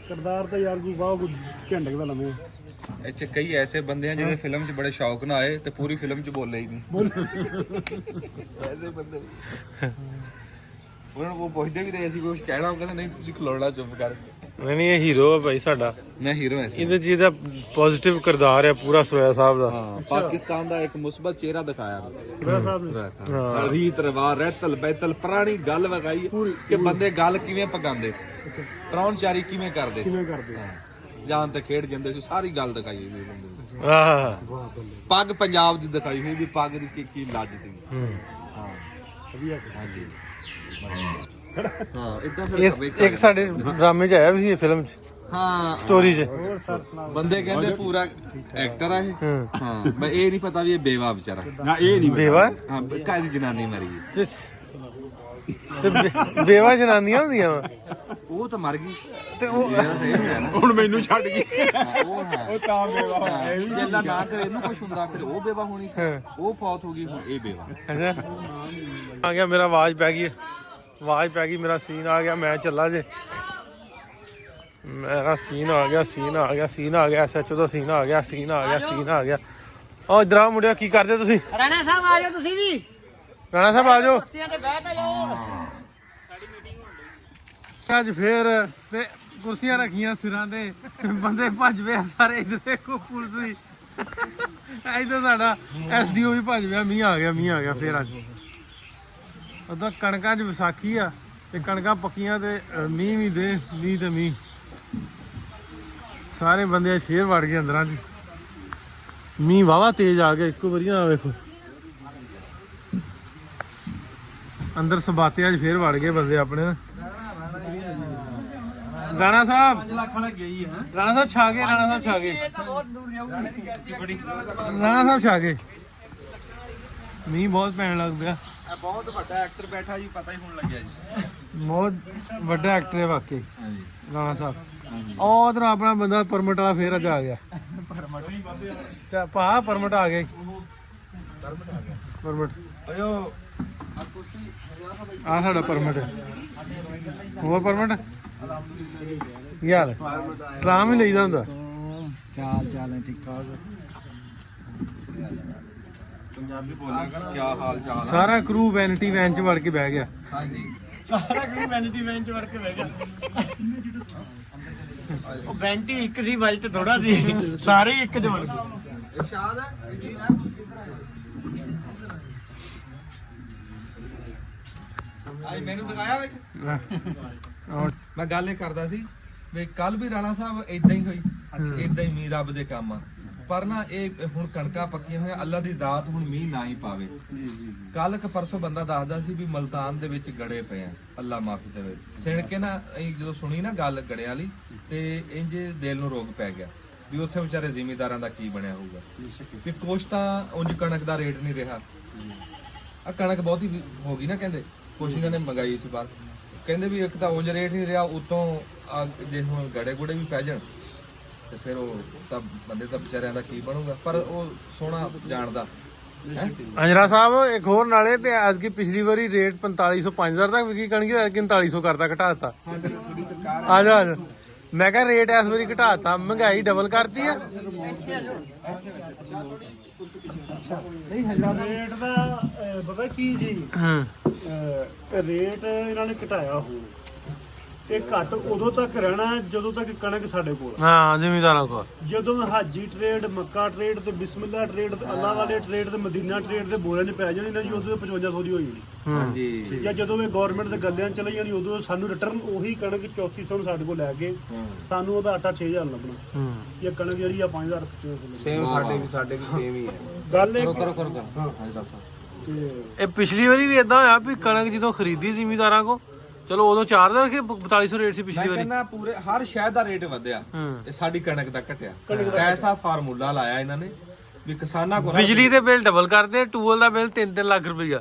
Speaker 5: ਕਰਦਾਰ ਤਾਂ ਯਾਰ ਕੋਈ ਕੋਈ ਘੰਟੇ ਦਾ ਲੰਮੇ
Speaker 2: ਚ ਕਈ ਐਸੇ ਬੰਦੇ ਆ ਜਿਹੜੇ ਫਿਲਮ 'ਚ ਬੜੇ ਸ਼ੌਕ ਨਾਲ ਆਏ ਤੇ ਪੂਰੀ ਫਿਲਮ 'ਚ ਬੋਲੇ ਹੀ ਨਹੀਂ। ਐਸੇ ਬੰਦੇ। ਉਹਨਾਂ ਨੂੰ ਉਹ ਪੁੱਛਦੇ ਵੀ ਰਹੇ ਸੀ ਕੁਝ ਕਹਿਣਾ ਉਹ ਕਹਿੰਦੇ ਨਹੀਂ ਤੁਸੀਂ ਖਲੋਣਾ ਚੁੱਪ ਕਰ।
Speaker 1: ਨਹੀਂ ਨਹੀਂ ਇਹ ਹੀਰੋ ਆ ਭਾਈ ਸਾਡਾ।
Speaker 2: ਮੈਂ ਹੀਰੋ ਹਾਂ
Speaker 1: ਇਹਦੇ ਚ ਇਹਦਾ ਪੋਜ਼ਿਟਿਵ ਕਿਰਦਾਰ ਆ ਪੂਰਾ ਸੁਰਿਆ ਸਾਹਿਬ ਦਾ।
Speaker 2: ਹਾਂ ਪਾਕਿਸਤਾਨ ਦਾ ਇੱਕ ਮੁਸਬਤ ਚਿਹਰਾ ਦਿਖਾਇਆ।
Speaker 5: ਮੇਰਾ ਸਾਹਿਬ ਨੇ।
Speaker 1: ਹਾਂ।
Speaker 2: ਰੀਤ ਰਿਵਾਜ ਰਹਿਤਲ ਬੈਤਲ ਪੁਰਾਣੀ ਗੱਲ ਵਗਾਈ ਕਿ ਬੰਦੇ ਗੱਲ ਕਿਵੇਂ ਪਕਾਉਂਦੇ ਸੀ? ਪ੍ਰਾਹੁਣਚਾਰੀ ਕਿਵੇਂ ਕਰਦੇ ਸੀ?
Speaker 5: ਕਿਵੇਂ ਕਰਦੇ
Speaker 2: ਹਾਂ। ਜਾਨ ਤੇ ਖੇਡ ਜਾਂਦੇ ਸੀ ਸਾਰੀ ਗੱਲ ਦਿਖਾਈ ਹੋਈ ਬੰਦੇ।
Speaker 1: ਆਹ।
Speaker 2: ਪੱਗ ਪੰਜਾਬ ਦੀ ਦਿਖਾਈ ਹੋਈ ਵੀ ਪੱਗ ਦੀ ਕੀ ਕੀ ਲੱਜ ਸੀ।
Speaker 1: ਹੂੰ।
Speaker 2: ਹਾਂ।
Speaker 5: ਵਧੀਆ
Speaker 2: ਹਾਂਜੀ। ਹਾਂ ਇਦਾਂ ਫਿਰ
Speaker 1: ਇੱਕ ਇੱਕ ਸਾਡੇ ਡਰਾਮੇ 'ਚ ਆਇਆ ਵੀ ਸੀ ਇਹ ਫਿਲਮ 'ਚ?
Speaker 2: ਹਾਂ।
Speaker 1: ਸਟੋਰੀ 'ਚ।
Speaker 5: ਹੋਰ ਸਰ ਸੁਣਾਓ?
Speaker 2: ਬੰਦੇ ਕਹਿੰਦੇ ਪੂਰਾ ਐਕਟਰ ਆ ਇਹ।
Speaker 1: ਹੂੰ।
Speaker 2: ਹਾਂ ਮੈਂ ਇਹ ਨਹੀਂ ਪਤਾ ਵੀ ਇਹ ਬੇਵਾ ਵਿਚਾਰਾ।
Speaker 9: ਨਾ ਇਹ ਨਹੀਂ
Speaker 1: ਬੇਵਾ?
Speaker 2: ਹਾਂ ਕਾਦੀ ਜਨਾਨੀ ਮਰੀ ਹੈ।
Speaker 1: ਤੇ ਤੇ ਬੇ- ਬੇਵਾ ਜਨਾਨੀਆਂ ਹੁੰਦੀਆਂ ਵਾ।
Speaker 2: ਉਹ ਤਾਂ ਮਰ ਗਈ।
Speaker 1: ਤੇ ਉਹ
Speaker 2: ਇਹ ਤਾਂ ਇਹ ਹੈ ਨਾ।
Speaker 9: ਹੁਣ ਮੈਨੂੰ ਛੱਡ ਗਈ।
Speaker 2: ਹਾਂ, ਉਹ ਹੈ।
Speaker 9: ਉਹ ਤਾਂ ਬੇਵਾ।
Speaker 2: ਇਹ ਵੀ ਨਾ ਕਰੇ ਇਹਨੂੰ ਕੁਝ ਹੁੰਦਾ ਫਿਰ ਉਹ ਬੇਵਾ ਹੋਣੀ ਸੀ। ਉਹ ਫੌਤ ਹੋ ਗਈ ਹੁਣ ਇਹ ਬੇਵਾ।
Speaker 1: ਅੱਛਾ। ਆ ਗਿਆ ਮੇਰਾ ਆਵਾਜ਼ ਪੈ ਗਈ। ਆਵਾਜ਼ ਪੈ ਗਈ ਮੇਰਾ ਸੀਨ ਆ ਗਿਆ ਮੈਂ ਚੱਲਾ ਜੇ। ਮੇਰਾ ਸੀਨ ਆ ਗਿਆ ਸੀਨ ਆ ਗਿਆ ਸੀਨ ਆ ਗਿਆ ਐਸਐਚਓ ਦਾ ਸੀਨ ਆ ਗਿਆ ਸੀਨ ਆ ਗਿਆ ਸੀਨ ਆ ਗਿਆ। ਉਹ ਇਧਰ ਆ ਮੁੰਡਿਆ ਕੀ ਕਰਦੇ ਤੁਸੀਂ?
Speaker 6: ਰਾਣਾ ਸਾਹਿਬ ਆ ਜਾਓ ਤੁਸੀਂ ਵੀ।
Speaker 1: ਰਾਣਾ ਸਾਹਿਬ ਆ ਜਾਓ।
Speaker 6: ਕੁਰਸੀਆਂ ਤੇ ਬਹਿ ਤਾਂ ਜਾਓ।
Speaker 1: ਅੱਜ ਫੇਰ ਤੇ ਕੁਰਸੀਆਂ ਰੱਖੀਆਂ ਸਿਰਾਂ ਤੇ। ਬੰਦੇ ਭੱਜ ਪਏ ਸਾਰੇ ਇਧਰ ਦੇਖੋ ਪੁਲਿਸ ਵੀ। ਇਧਰ ਸਾਡਾ ਐਸਡੀਓ ਵੀ ਭੱਜ ਪਿਆ ਮੀਂਹ ਆ ਗਿਆ ਮੀਂਹ ਆ ਗਿਆ ਫੇਰ ਅੱਜ। ਉਦੋਂ ਕਣਕਾਂ 'ਚ ਵਿਸਾਖੀ ਆ ਤੇ ਕਣਕਾਂ ਪੱਕੀਆਂ ਤੇ ਅ, ਮੀਂਹ ਵੀ ਦੇ ਮੀਂਹ ਤੇ ਮੀਂਹ। ਸਾਰੇ ਬੰਦੇ ਸ਼ੇਰ ਵੜ ਗਏ ਅੰਦਰਾਂ 'ਚ। ਮੀਂਹ ਵਾਵਾ ਤੇਜ਼ ਆ ਗਿਆ ਇੱਕੋ ਵਾਰੀ ਆ ਵੇਖੋ। ਅੰਦਰ ਸਬਾਤੇ ਅੱਜ ਫੇਰ ਵੜ ਗਏ ਬੰਦੇ ਆਪਣੇ। ਰਾਣਾ ਸਾਹਿਬ। 5 ਲੱਖ ਵਾਲਾ ਗਈ ਹੈ ਰਾਣਾ ਸਾਹਿਬ ਛਾ ਗਏ ਰਾਣਾ ਸਾਹਿਬ ਛਾ ਗਏ। ਰਾਣਾ ਸਾਹਿਬ ਛਾ ਗਏ। ਮੀਂਹ ਬਹੁਤ ਪੈਣ ਲੱਗ ਪਿਆ।
Speaker 2: ਬਹੁਤ ਵੱਡਾ ਐਕਟਰ ਬੈਠਾ ਜੀ ਪਤਾ ਹੀ ਹੁਣ ਲੱਗਿਆ ਜੀ।
Speaker 1: ਬਹੁਤ ਵੱਡਾ ਐਕਟਰ ਹੈ ਵਾਕਈ। ਰਾਣਾ ਸਾਹਿਬ। ਉਹ ਉਧਰ ਆਪਣਾ ਬੰਦਾ ਪਰਮਿਟ ਵਾਲਾ ਫੇਰ ਅੱਜ ਆ ਗਿਆ। ਤੇ ਭਾ ਪਰਮਿਟ ਆ ਗਿਆ ਪਰਮਿਟ
Speaker 2: ਓਯੋ
Speaker 1: ਆ ਸਾਡਾ ਪਰਮਿਟ। ਹੋਰ ਪਰਮਿਟ? ਕੀ ਹਾਲ ਹੈ ਸਲਾਮ ਹੀ ਲਈਦਾ ਹੁੰਦਾ।
Speaker 2: ਪੰਜਾਬੀ ਬੋਲਿਆ ਕਰ ਕੀ ਹਾਲ ਚਾਲ ਆ?
Speaker 1: ਸਾਰਾ ਕਰੂ ਵੈਨਿਟੀ ਵੈਨ ਚ ਵੜ ਕੇ ਬਹਿ ਗਿਆ।
Speaker 2: ਹਾਂਜੀ।
Speaker 5: ਸਾਰਾ ਕੋਈ ਵੈਨਿਟੀ ਵੈਨ ਚ ਵੜ ਕੇ ਬਹਿ ਗਿਆ। ਉਹ ਵੈਨਿਟੀ ਇੱਕ ਸੀ ਬਜਟ ਥੋੜਾ ਸੀ। ਸਾਰੇ ਹੀ ਇੱਕ ਚ ਵੜ ਗਏ।
Speaker 2: ਇਰਸ਼ਾਦ ਅੱਜ ਮੈਨੂੰ ਦਿਖਾਇਆ ਵਿੱਚ।
Speaker 1: ਆਹ,
Speaker 2: ਮੈਂ ਗੱਲ ਇਹ ਕਰਦਾ ਸੀ ਵੀ ਕੱਲ ਵੀ ਰਾਣਾ ਸਾਹਿਬ ਇਦਾਂ ਹੀ ਹੋਈ। ਇਦਾਂ ਹੀ ਮੀਂਹ ਰੱਬ ਦੇ ਕੰਮ ਆ। ਪਰ ਨਾ ਇਹ ਹੁਣ ਕਣਕਾਂ ਪੱਕੀਆਂ ਹੋਈਆਂ ਅੱਲਾ ਦੀ ਜ਼ਾਤ ਹੁਣ ਮੀਂਹ ਨਾ ਹੀ ਪਾਵੇ। ਕੱਲ ਕ ਪਰਸੋਂ ਬੰਦਾ ਦੱਸਦਾ ਸੀ ਵੀ ਮਲਤਾਨ ਦੇ ਵਿੱਚ ਗੜੇ ਪਏ ਆ ਅੱਲਾ ਮਾਫੀ ਦੇਵੇ ਸਿਣ ਕੇ ਨਾ ਅਸੀਂ ਜਦੋਂ ਸੁਣੀ ਨਾ ਗੱਲ ਗੜਿਆਂ ਵਾਲੀ ਤੇ ਇੰਜ ਦਿਲ ਨੂੰ ਰੋਗ ਪੈ ਗਿਆ ਵੀ ਉੱਥੇ ਵਿਚਾਰੇ ਜ਼ਿਮੀਂਦਾਰਾਂ ਦਾ ਕੀ ਬਣਿਆ ਹੋਊਗਾ। ਵੀ ਕੁਛ ਤਾਂ ਉਂਝ ਕਣਕ ਦਾ ਰੇਟ ਨਹੀਂ ਰਿਹਾ। ਆ ਕਣਕ ਬਹੁਤੀ ਹੋ ਗਈ ਨਾ ਕਹਿੰਦੇ। ਕੁਛ ਇਹਨਾਂ ਨੇ ਮੰਗਾਈ ਸੀ ਬਾਅਦ ਕਹਿੰਦੇ ਵੀ ਇੱਕ ਤਾਂ ਉਂਝ ਰੇਟ ਨਹੀਂ ਰਿਹਾ, ਉਤੋਂ ਜੇ ਹੁਣ ਗੜੇ ਗੁੜੇ ਵੀ ਪੈ ਜਾਣ, ਤੇ ਫਿਰ ਉਹ ਤਾਂ ਬੰਦੇ ਤਾਂ ਵਿਚਾਰਿਆਂ ਦਾ ਕੀ ਬਣੂਗਾ। ਪਰ ਉਹ ਸੋਹਣਾ ਜਾਣਦਾ
Speaker 1: ਅੰਜਰਾ ਸਾਹਿਬ, ਇੱਕ ਹੋਰ ਨਾਲੇ ਤੇ ਕੀ ਪਿਛਲੀ ਵਾਰੀ ਰੇਟ 4500 5000 ਤੱਕ ਵਿਕੀ ਕਣਕ ਐਤਕੀ 3900 ਕਰਤਾ ਘਟਾਤਾ ਆ ਜਾ ਆ ਜਾ। ਮੈਂ ਕਿਹਾ ਰੇਟ ਇਸ ਵਾਰੀ ਘਟਾਤਾ ਮਹਿੰਗਾਈ ਡਬਲ ਕਰਤੀ ਆ।
Speaker 5: ਰੇਟ ਦਾ ਅਹ, ਪਤਾ ਕੀ ਜੀ?
Speaker 1: ਹੂੰ।
Speaker 5: ਅਹ, ਰੇਟ ਇਹਨਾਂ ਨੇ ਘਟਾਇਆ ਹੋ ਇਹ ਘੱਟ ਉਦੋਂ ਤੱਕ ਰਹਿਣਾ ਜਦੋਂ ਤੱਕ ਕਣਕ ਸਾਡੇ ਕੋਲ।
Speaker 1: ਹਾਂ ਜ਼ਿਮੀਦਾਰਾਂ ਕੋਲ।
Speaker 5: ਜਦੋਂ ਹਾਜੀ ਟ੍ਰੇਡ ਮੱਕਾ ਟ੍ਰੇਡ ਤੇ ਬਿਸਮਿਲ੍ਲਾ ਟ੍ਰੇਡ ਤੇ ਅੱਲਾ ਵਾਲੇ ਟ੍ਰੇਡ ਤੇ ਮਦੀਨਾ ਟ੍ਰੇਡ ਦੇ ਬੋਰਿਆਂ 'ਚ ਪੈ ਜਾਣੀ ਨਾ ਜੀ ਉਦੋਂ 5500 ਦੀ ਹੋਈ ਨਹੀਂ
Speaker 2: ਹਾਂਜੀ।
Speaker 5: ਜਾਂ ਜਦੋਂ ਇਹ ਗਵਰਨਮੈਂਟ ਦੇ ਗੱਲਿਆਂ 'ਚ ਚਲੇ ਜਾਣੀ ਉਦੋਂ ਸਾਨੂੰ ਰਿਟਰਨ ਉਹੀ ਕਣਕ 3400 ਨੂੰ ਸਾਡੇ ਕੋਲ ਲੈ ਕੇ ਸਾਨੂੰ ਉਹਦਾ ਆਟਾ 6000 ਲੱਭਣਾ।
Speaker 1: ਹੂੰ।
Speaker 5: ਇਹ ਕਣਕ ਜਿਹੜੀ ਆ 5000 ਰੁਪਏ
Speaker 4: ਸੇਮ ਸਾਡੇ ਵੀ ਸਾਡੇ ਵੀ ਸੇਮ ਹੀ ਹੈ।
Speaker 5: ਗੱਲ ਇਹ
Speaker 2: ਕਰੋ ਕਰੋ ਕਰੋ। ਹਾਂਜੀ ਦੱਸੋ।
Speaker 5: ਤੇ
Speaker 1: ਇਹ ਪਿਛਲੀ ਵਾਰੀ ਵੀ ਇਦਾਂ ਹੋਇਆ ਵੀ ਕਣਕ ਜਦੋਂ ਖਰੀਦੀ ਜ਼ਿਮੀਦਾਰਾਂ ਕੋ ਚਲੋ ਉਦੋਂ 4000 ਕਿ 4200 ਰੇਟ ਸੀ
Speaker 2: ਮੈਂ
Speaker 1: ਪਿਛਲੀ ਵਾਰੀ।
Speaker 2: ਕਹਿੰਦਾ ਪੂਰੇ ਹਰ ਸ਼ਹਿਰ ਦਾ ਰੇਟ ਵਧਿਆ।
Speaker 1: ਹੂੰ।
Speaker 2: ਤੇ ਸਾਡੀ ਕਣਕ ਦਾ ਘਟਿਆ। ਐਸਾ ਫਾਰਮੂਲਾ ਲਾਇਆ ਇਹਨਾਂ ਨੇ ਵੀ ਕਿਸਾਨਾਂ ਕੋਲ
Speaker 1: ਬਿਜਲੀ ਦੇ ਬਿੱਲ ਡਬਲ ਕਰਦੇ ਟੂਲ ਦਾ ਬਿੱਲ 3-3 ਲੱਖ ਰੁਪਈਆ।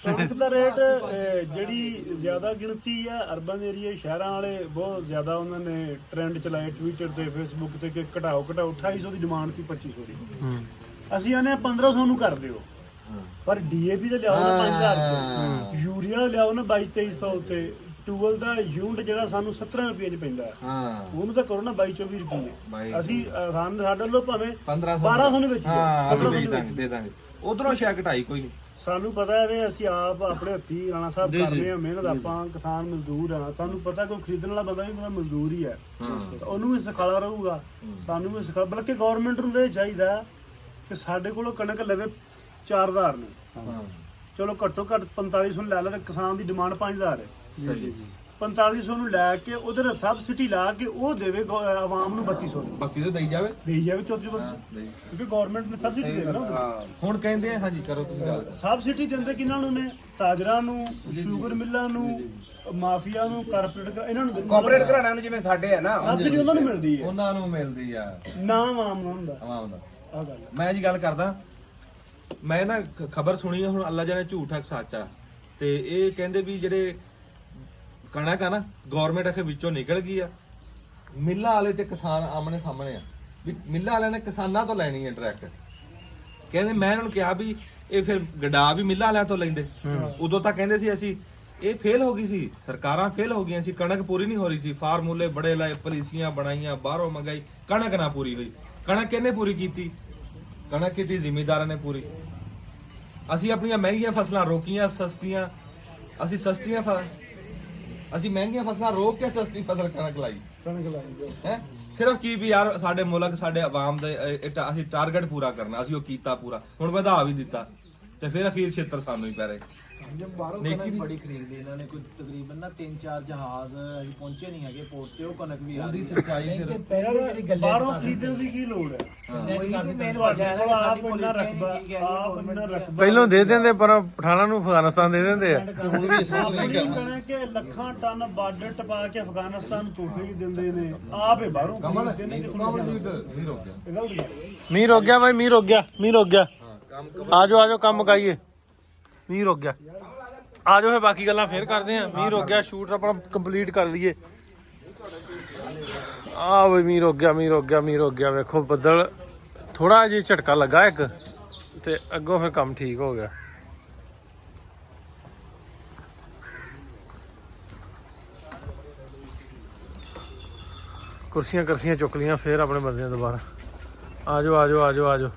Speaker 5: ਕਣਕ ਦਾ ਰੇਟ ਅਹ, ਜਿਹੜੀ ਜ਼ਿਆਦਾ ਗਿਣਤੀ ਆ ਅਰਬਨ ਏਰੀਆ ਸ਼ਹਿਰਾਂ ਵਾਲੇ ਬਹੁਤ ਜ਼ਿਆਦਾ ਉਹਨਾਂ ਨੇ ਟ੍ਰੈਂਡ ਚਲਾਏ ਟਵਿੱਟਰ ਤੇ ਫੇਸਬੁੱਕ ਤੇ ਕਿ ਘਟਾਓ ਘਟਾਓ 2800 ਦੀ ਡਿਮਾਂਡ ਸੀ 2500 ਦੀ।
Speaker 1: ਹੂੰ।
Speaker 5: ਅਸੀਂ ਆਨੇ 1500 ਨੂੰ ਕਰ ਦਿਓ। ਪਰ ਡੀਏਪੀ ਤੇ ਲਿਆਓ ਨਾ 5000 ਰੁਪਏ। ਯੂਰੀਆ ਲਿਆਓ ਨਾ 22 2300 ਤੇ ਟੂਵਲ ਦਾ ਯੂਨਿਟ ਜਿਹੜਾ ਸਾਨੂੰ 17 ਰੁਪਏ ਚ ਪੈਂਦਾ ਹੈ।
Speaker 2: ਹਾਂ।
Speaker 5: ਉਹਨੂੰ ਤਾਂ ਕਰੋ ਨਾ 22 24
Speaker 2: ਬਾਈ
Speaker 5: ਰੁਪਏ ਅਸੀਂ ਸਾਨੂੰ ਸਾਡੇ ਲੋ ਭਾਵੇਂ
Speaker 2: 1500
Speaker 5: 1200 ਨੂੰ ਵਿੱਚ
Speaker 2: ਹਾਂ ਦੇ ਦਾਂਗੇ ਦੇ ਦਾਂਗੇ। ਉਧਰੋਂ ਸ਼ਾਇਦ ਘਟਾਈ ਕੋਈ। ਨਹੀਂ
Speaker 5: ਸਾਨੂੰ ਪਤਾ ਹੈ ਵੀ ਅਸੀਂ ਆਪ ਆਪਣੇ ਹੱਥੀ ਰਾਣਾ ਸਾਹਿਬ ਕਰਦੇ ਆ ਮਿਹਨਤ ਆਪਾਂ ਕਿਸਾਨ ਮਜ਼ਦੂਰ ਆ ਸਾਨੂੰ ਪਤਾ ਕੋਈ ਖਰੀਦਣ ਵਾਲਾ ਬੰਦਾ ਵੀ ਮੇਰਾ ਮਜ਼ਦੂਰ ਹੀ ਹੈ। ਉਹਨੂੰ ਵੀ ਸਿਖਾਲਾ ਰਹੂਗਾ। ਸਾਨੂੰ ਵੀ ਸਿਖਾ ਬਲਕਿ ਗਵਰਨਮੈਂਟ ਨੂੰ ਇਹ ਚਾਹੀਦਾ ਕਿ ਸਾਡੇ ਕੋਲੋਂ ਕਣਕ ਲਵੇ 4000 ਨੂੰ। ਚਲੋ ਘੱਟੋ ਘੱਟ 4500 ਨੂੰ ਲੈ ਲਾ ਤੇ ਕਿਸਾਨ ਦੀ ਡਿਮਾਂਡ 5000 ਹੈ।
Speaker 2: ਸਹੀ
Speaker 5: 4500 ਨੂੰ ਲੈ ਕੇ ਉਹਦੇ ਨਾਲ ਸਬਸਿਡੀ ਲਾ ਕੇ ਉਹ ਦੇਵੇ ਗੋ- ਆਵਾਮ ਨੂੰ 3200 ਨੂੰ
Speaker 2: ਬੱਤੀ ਤੋਂ ਦੇਈ ਜਾਵੇ।
Speaker 5: ਦੇਈ ਜਾਵੇ ਚੌਥੀ ਕਿਉਂਕਿ ਗਵਰਨਮੈਂਟ ਨੇ ਸਬਸਿਡੀ ਦੇਣਾ ਨਾ।
Speaker 2: ਹੁਣ ਕਹਿੰਦੇ ਆ ਹਾਂਜੀ ਕਰੋ ਤੁਸੀਂ ਗੱਲ।
Speaker 5: ਸਬਸਿਡੀ ਦਿੰਦੇ ਕਿਹਨਾਂ ਨੂੰ ਨੇ? ਤਾਜਰਾਂ ਨੂੰ ਸ਼ੂਗਰ ਮਿੱਲਾਂ ਨੂੰ ਮਾਫੀਆ ਨੂੰ ਕਾਰਪੋਰੇਟ ਇਹਨਾਂ ਨੂੰ
Speaker 4: ਕੋਆਪਰੇਟ ਘਰਾਣਿਆਂ ਨੂੰ ਜਿਵੇਂ ਸਾਡੇ ਆ ਨਾ
Speaker 5: ਸਬਸਿਡੀ ਉਹਨਾਂ ਨੂੰ ਮਿਲਦੀ ਹੈ।
Speaker 2: ਉਹਨਾਂ ਨੂੰ ਮਿਲਦੀ ਆ।
Speaker 5: ਨਾ ਆਵਾਮ ਨੂੰ ਹੁੰਦਾ।
Speaker 2: ਆਵਾਮ ਦਾ
Speaker 5: ਆ ਗੱਲ ਹੈ।
Speaker 2: ਮੈਂ ਜੀ ਗੱਲ ਕਰਦਾ ਮੈਂ ਨਾ ਖਬਰ ਸੁਣੀ ਆ, ਹੁਣ ਅੱਲਾ ਜਾਣੇ ਝੂਠ ਹੈ ਕਿ ਸੱਚ ਆ। ਤੇ ਇਹ ਕਹਿੰਦੇ ਵੀ ਜਿਹੜੇ ਕਣਕ ਆ ਨਾ ਗਵਰਨਮੈਂਟ ਅਖੇ ਵਿੱਚੋਂ ਨਿਕਲ ਗਈ ਆ। ਮਿੱਲਾਂ ਵਾਲੇ ਤੇ ਕਿਸਾਨ ਆਮਣੇ ਸਾਹਮਣੇ ਆ। ਵੀ ਮਿੱਲਾਂ ਵਾਲਿਆਂ ਨੇ ਕਿਸਾਨਾਂ ਤੋਂ ਲੈਣੀ ਹੈ ਡਾਇਰੈਕਟ ਕਹਿੰਦੇ ਮੈਂ ਇਹਨਾਂ ਨੂੰ ਕਿਹਾ ਵੀ ਇਹ ਫਿਰ ਗਡਾ ਵੀ ਮਿੱਲਾਂ ਵਾਲਿਆਂ ਤੋਂ ਲੈਂਦੇ। ਉਦੋਂ ਤਾਂ ਕਹਿੰਦੇ ਸੀ ਅਸੀਂ ਇਹ ਫੇਲ ਹੋ ਗਈ ਸੀ ਸਰਕਾਰਾਂ ਫੇਲ ਹੋ ਗਈਆਂ ਸੀ ਕਣਕ ਪੂਰੀ ਨਹੀਂ ਹੋ ਰਹੀ ਸੀ। ਫਾਰਮੂਲੇ ਬੜੇ ਲਾਏ ਪਾਲਿਸੀਆਂ ਬਣਾਈਆਂ ਬਾਹਰੋਂ ਮੰਗਾਈ ਕਣਕ ਨਾ ਪੂਰੀ ਹੋਈ। ਕਣਕ ਕਿਹਨੇ ਪੂਰੀ ਕੀਤੀ? ਕਣਕ ਕੀਤੀ ਜ਼ਿਮੀਦਾਰਾਂ ਨੇ ਪੂਰੀ। ਅਸੀਂ ਆਪਣੀਆਂ ਮਹਿੰਗੀਆਂ ਫਸਲਾਂ ਰੋਕੀਆਂ ਸਸਤੀਆਂ। ਅਸੀਂ ਸਸਤੀਆਂ ਅਸੀਂ ਮਹਿੰਗੀਆਂ ਫਸਲਾਂ ਰੋਕ ਕੇ ਸਸਤੀ ਫਸਲ ਕਣਕ ਲਾਈ।
Speaker 5: ਕਣਕ ਲਾਈ
Speaker 2: ਹੈ? ਸਿਰਫ ਕੀ ਵੀ ਯਾਰ ਸਾਡੇ ਮੁਲਕ ਸਾਡੇ ਆਵਾਮ ਦੇ ਅਸੀਂ ਟਾਰਗੇਟ ਪੂਰਾ ਕਰਨਾ ਅਸੀਂ ਉਹ ਕੀਤਾ ਪੂਰਾ। ਹੁਣ ਵਧਾ ਵੀ ਦਿੱਤਾ। ਤੇ ਫਿਰ ਅਖੀਰ ਛੇਤਰ ਸਾਨੂੰ ਹੀ ਪੈ ਰਹੇ।
Speaker 6: ਬਾਹਰੋਂ ਕਣਕ ਬੜੀ ਖਰੀਦਦੇ ਇਹਨਾਂ ਨੇ ਕੋਈ ਤਕਰੀਬਨ ਨਾ ਤਿੰਨ ਚਾਰ ਜਹਾਜ਼ ਅਜੇ ਪਹੁੰਚੇ ਨਹੀਂ ਹੈਗੇ ਪੋਰਟ ਤੇ ਉਹ ਕਣਕ ਵੀ ਆ ਰਹੀ
Speaker 2: ਸੱਚਾਈ ਫਿਰ
Speaker 5: ਪਹਿਲਾਂ ਬਾਹਰੋਂ ਖਰੀਦਣ ਦੀ ਕੀ ਲੋੜ ਹੈ?
Speaker 6: ਉਹੀ ਤੇ ਮੇਨ
Speaker 5: ਤੁਹਾਡੇ
Speaker 6: ਵਜ੍ਹਾ ਹੈ
Speaker 5: ਕੋਲ
Speaker 6: ਕਿ
Speaker 5: ਆਪ
Speaker 6: ਸਾਡੀ
Speaker 5: ਇੰਨਾ
Speaker 6: ਪੁਲਿਸ
Speaker 5: ਰਕਬਾ
Speaker 6: ਨੇ ਕੀ ਕਿਹਾ
Speaker 5: ਆਪ ਇੰਨਾ ਰਕਬਾ
Speaker 1: ਪਹਿਲੋਂ ਦੇ ਦਿੰਦੇ ਪਰ ਪਠਾਣਾ ਨੂੰ ਅਫਗਾਨਿਸਤਾਨ ਦੇ ਦਿੰਦੇ ਆ।
Speaker 5: ਹੁਣ ਵੀ ਕਹਿਣਾ ਕਿ ਲੱਖਾਂ ਟਨ ਬਾਰਡਰ ਟਪਾ ਕੇ ਅਫਗਾਨਿਸਤਾਨ ਨੂੰ ਤੋਹਫੇ ਵੀ ਦਿੰਦੇ ਨੇ। ਆਪ ਹੀ ਬਾਹਰੋਂ
Speaker 2: ਕਮਲ
Speaker 5: ਖਰੀਦਦੇ ਨੇ ਕਿ
Speaker 2: ਕਮਲ ਵੀ ਨਹੀਂ ਰੋਕਿਆ
Speaker 5: ਇਹ ਗਲਤ ਗੱਲ ਹੈ।
Speaker 1: ਮੀਂਹ ਰੁਕ ਗਿਆ ਬਾਈ ਮੀਂਹ ਰੁਕ ਗਿਆ। ਮੀਂਹ ਰੁਕ ਗਿਆ ਆਜੋ ਆਜੋ ਕੰਮ ਮੁਕਾਈਏ ਮੀਂਹ ਰੁਕ ਗਿਆ। ਜਾਓ ਫੇ ਬਾਕੀ ਗੱਲਾਂ ਫੇਰ ਕਰਦੇ ਆ ਮੀਂਹ ਰੁਕ ਗਿਆ ਸ਼ੂਟ ਆਪਣਾ ਕੰਪਲੀਟ ਕਰ ਲਈਏ। ਆ ਬਈ ਮੀਂਹ ਰੁਕ ਗਿਆ, ਮੀਂਹ ਰੁਕ ਗਿਆ, ਮੀਂਹ ਰੁਕ ਗਿਆ। ਵੇਖੋ ਬੱਦਲ ਥੋੜਾ ਜਿਹਾ ਝਟਕਾ ਲੱਗਾ ਇੱਕ, ਤੇ ਅੱਗੋਂ ਫਿਰ ਕੰਮ ਠੀਕ ਹੋ ਗਿਆ। ਕੁਰਸੀਆਂ ਕਰਸੀਆਂ ਚੁੱਕ ਲੀਆਂ ਫੇਰ ਆਪਣੇ ਬੰਦੇ ਦੁਬਾਰਾ। ਆਜੋ ਆਜੋ ਆਜੋ ਆਜੋ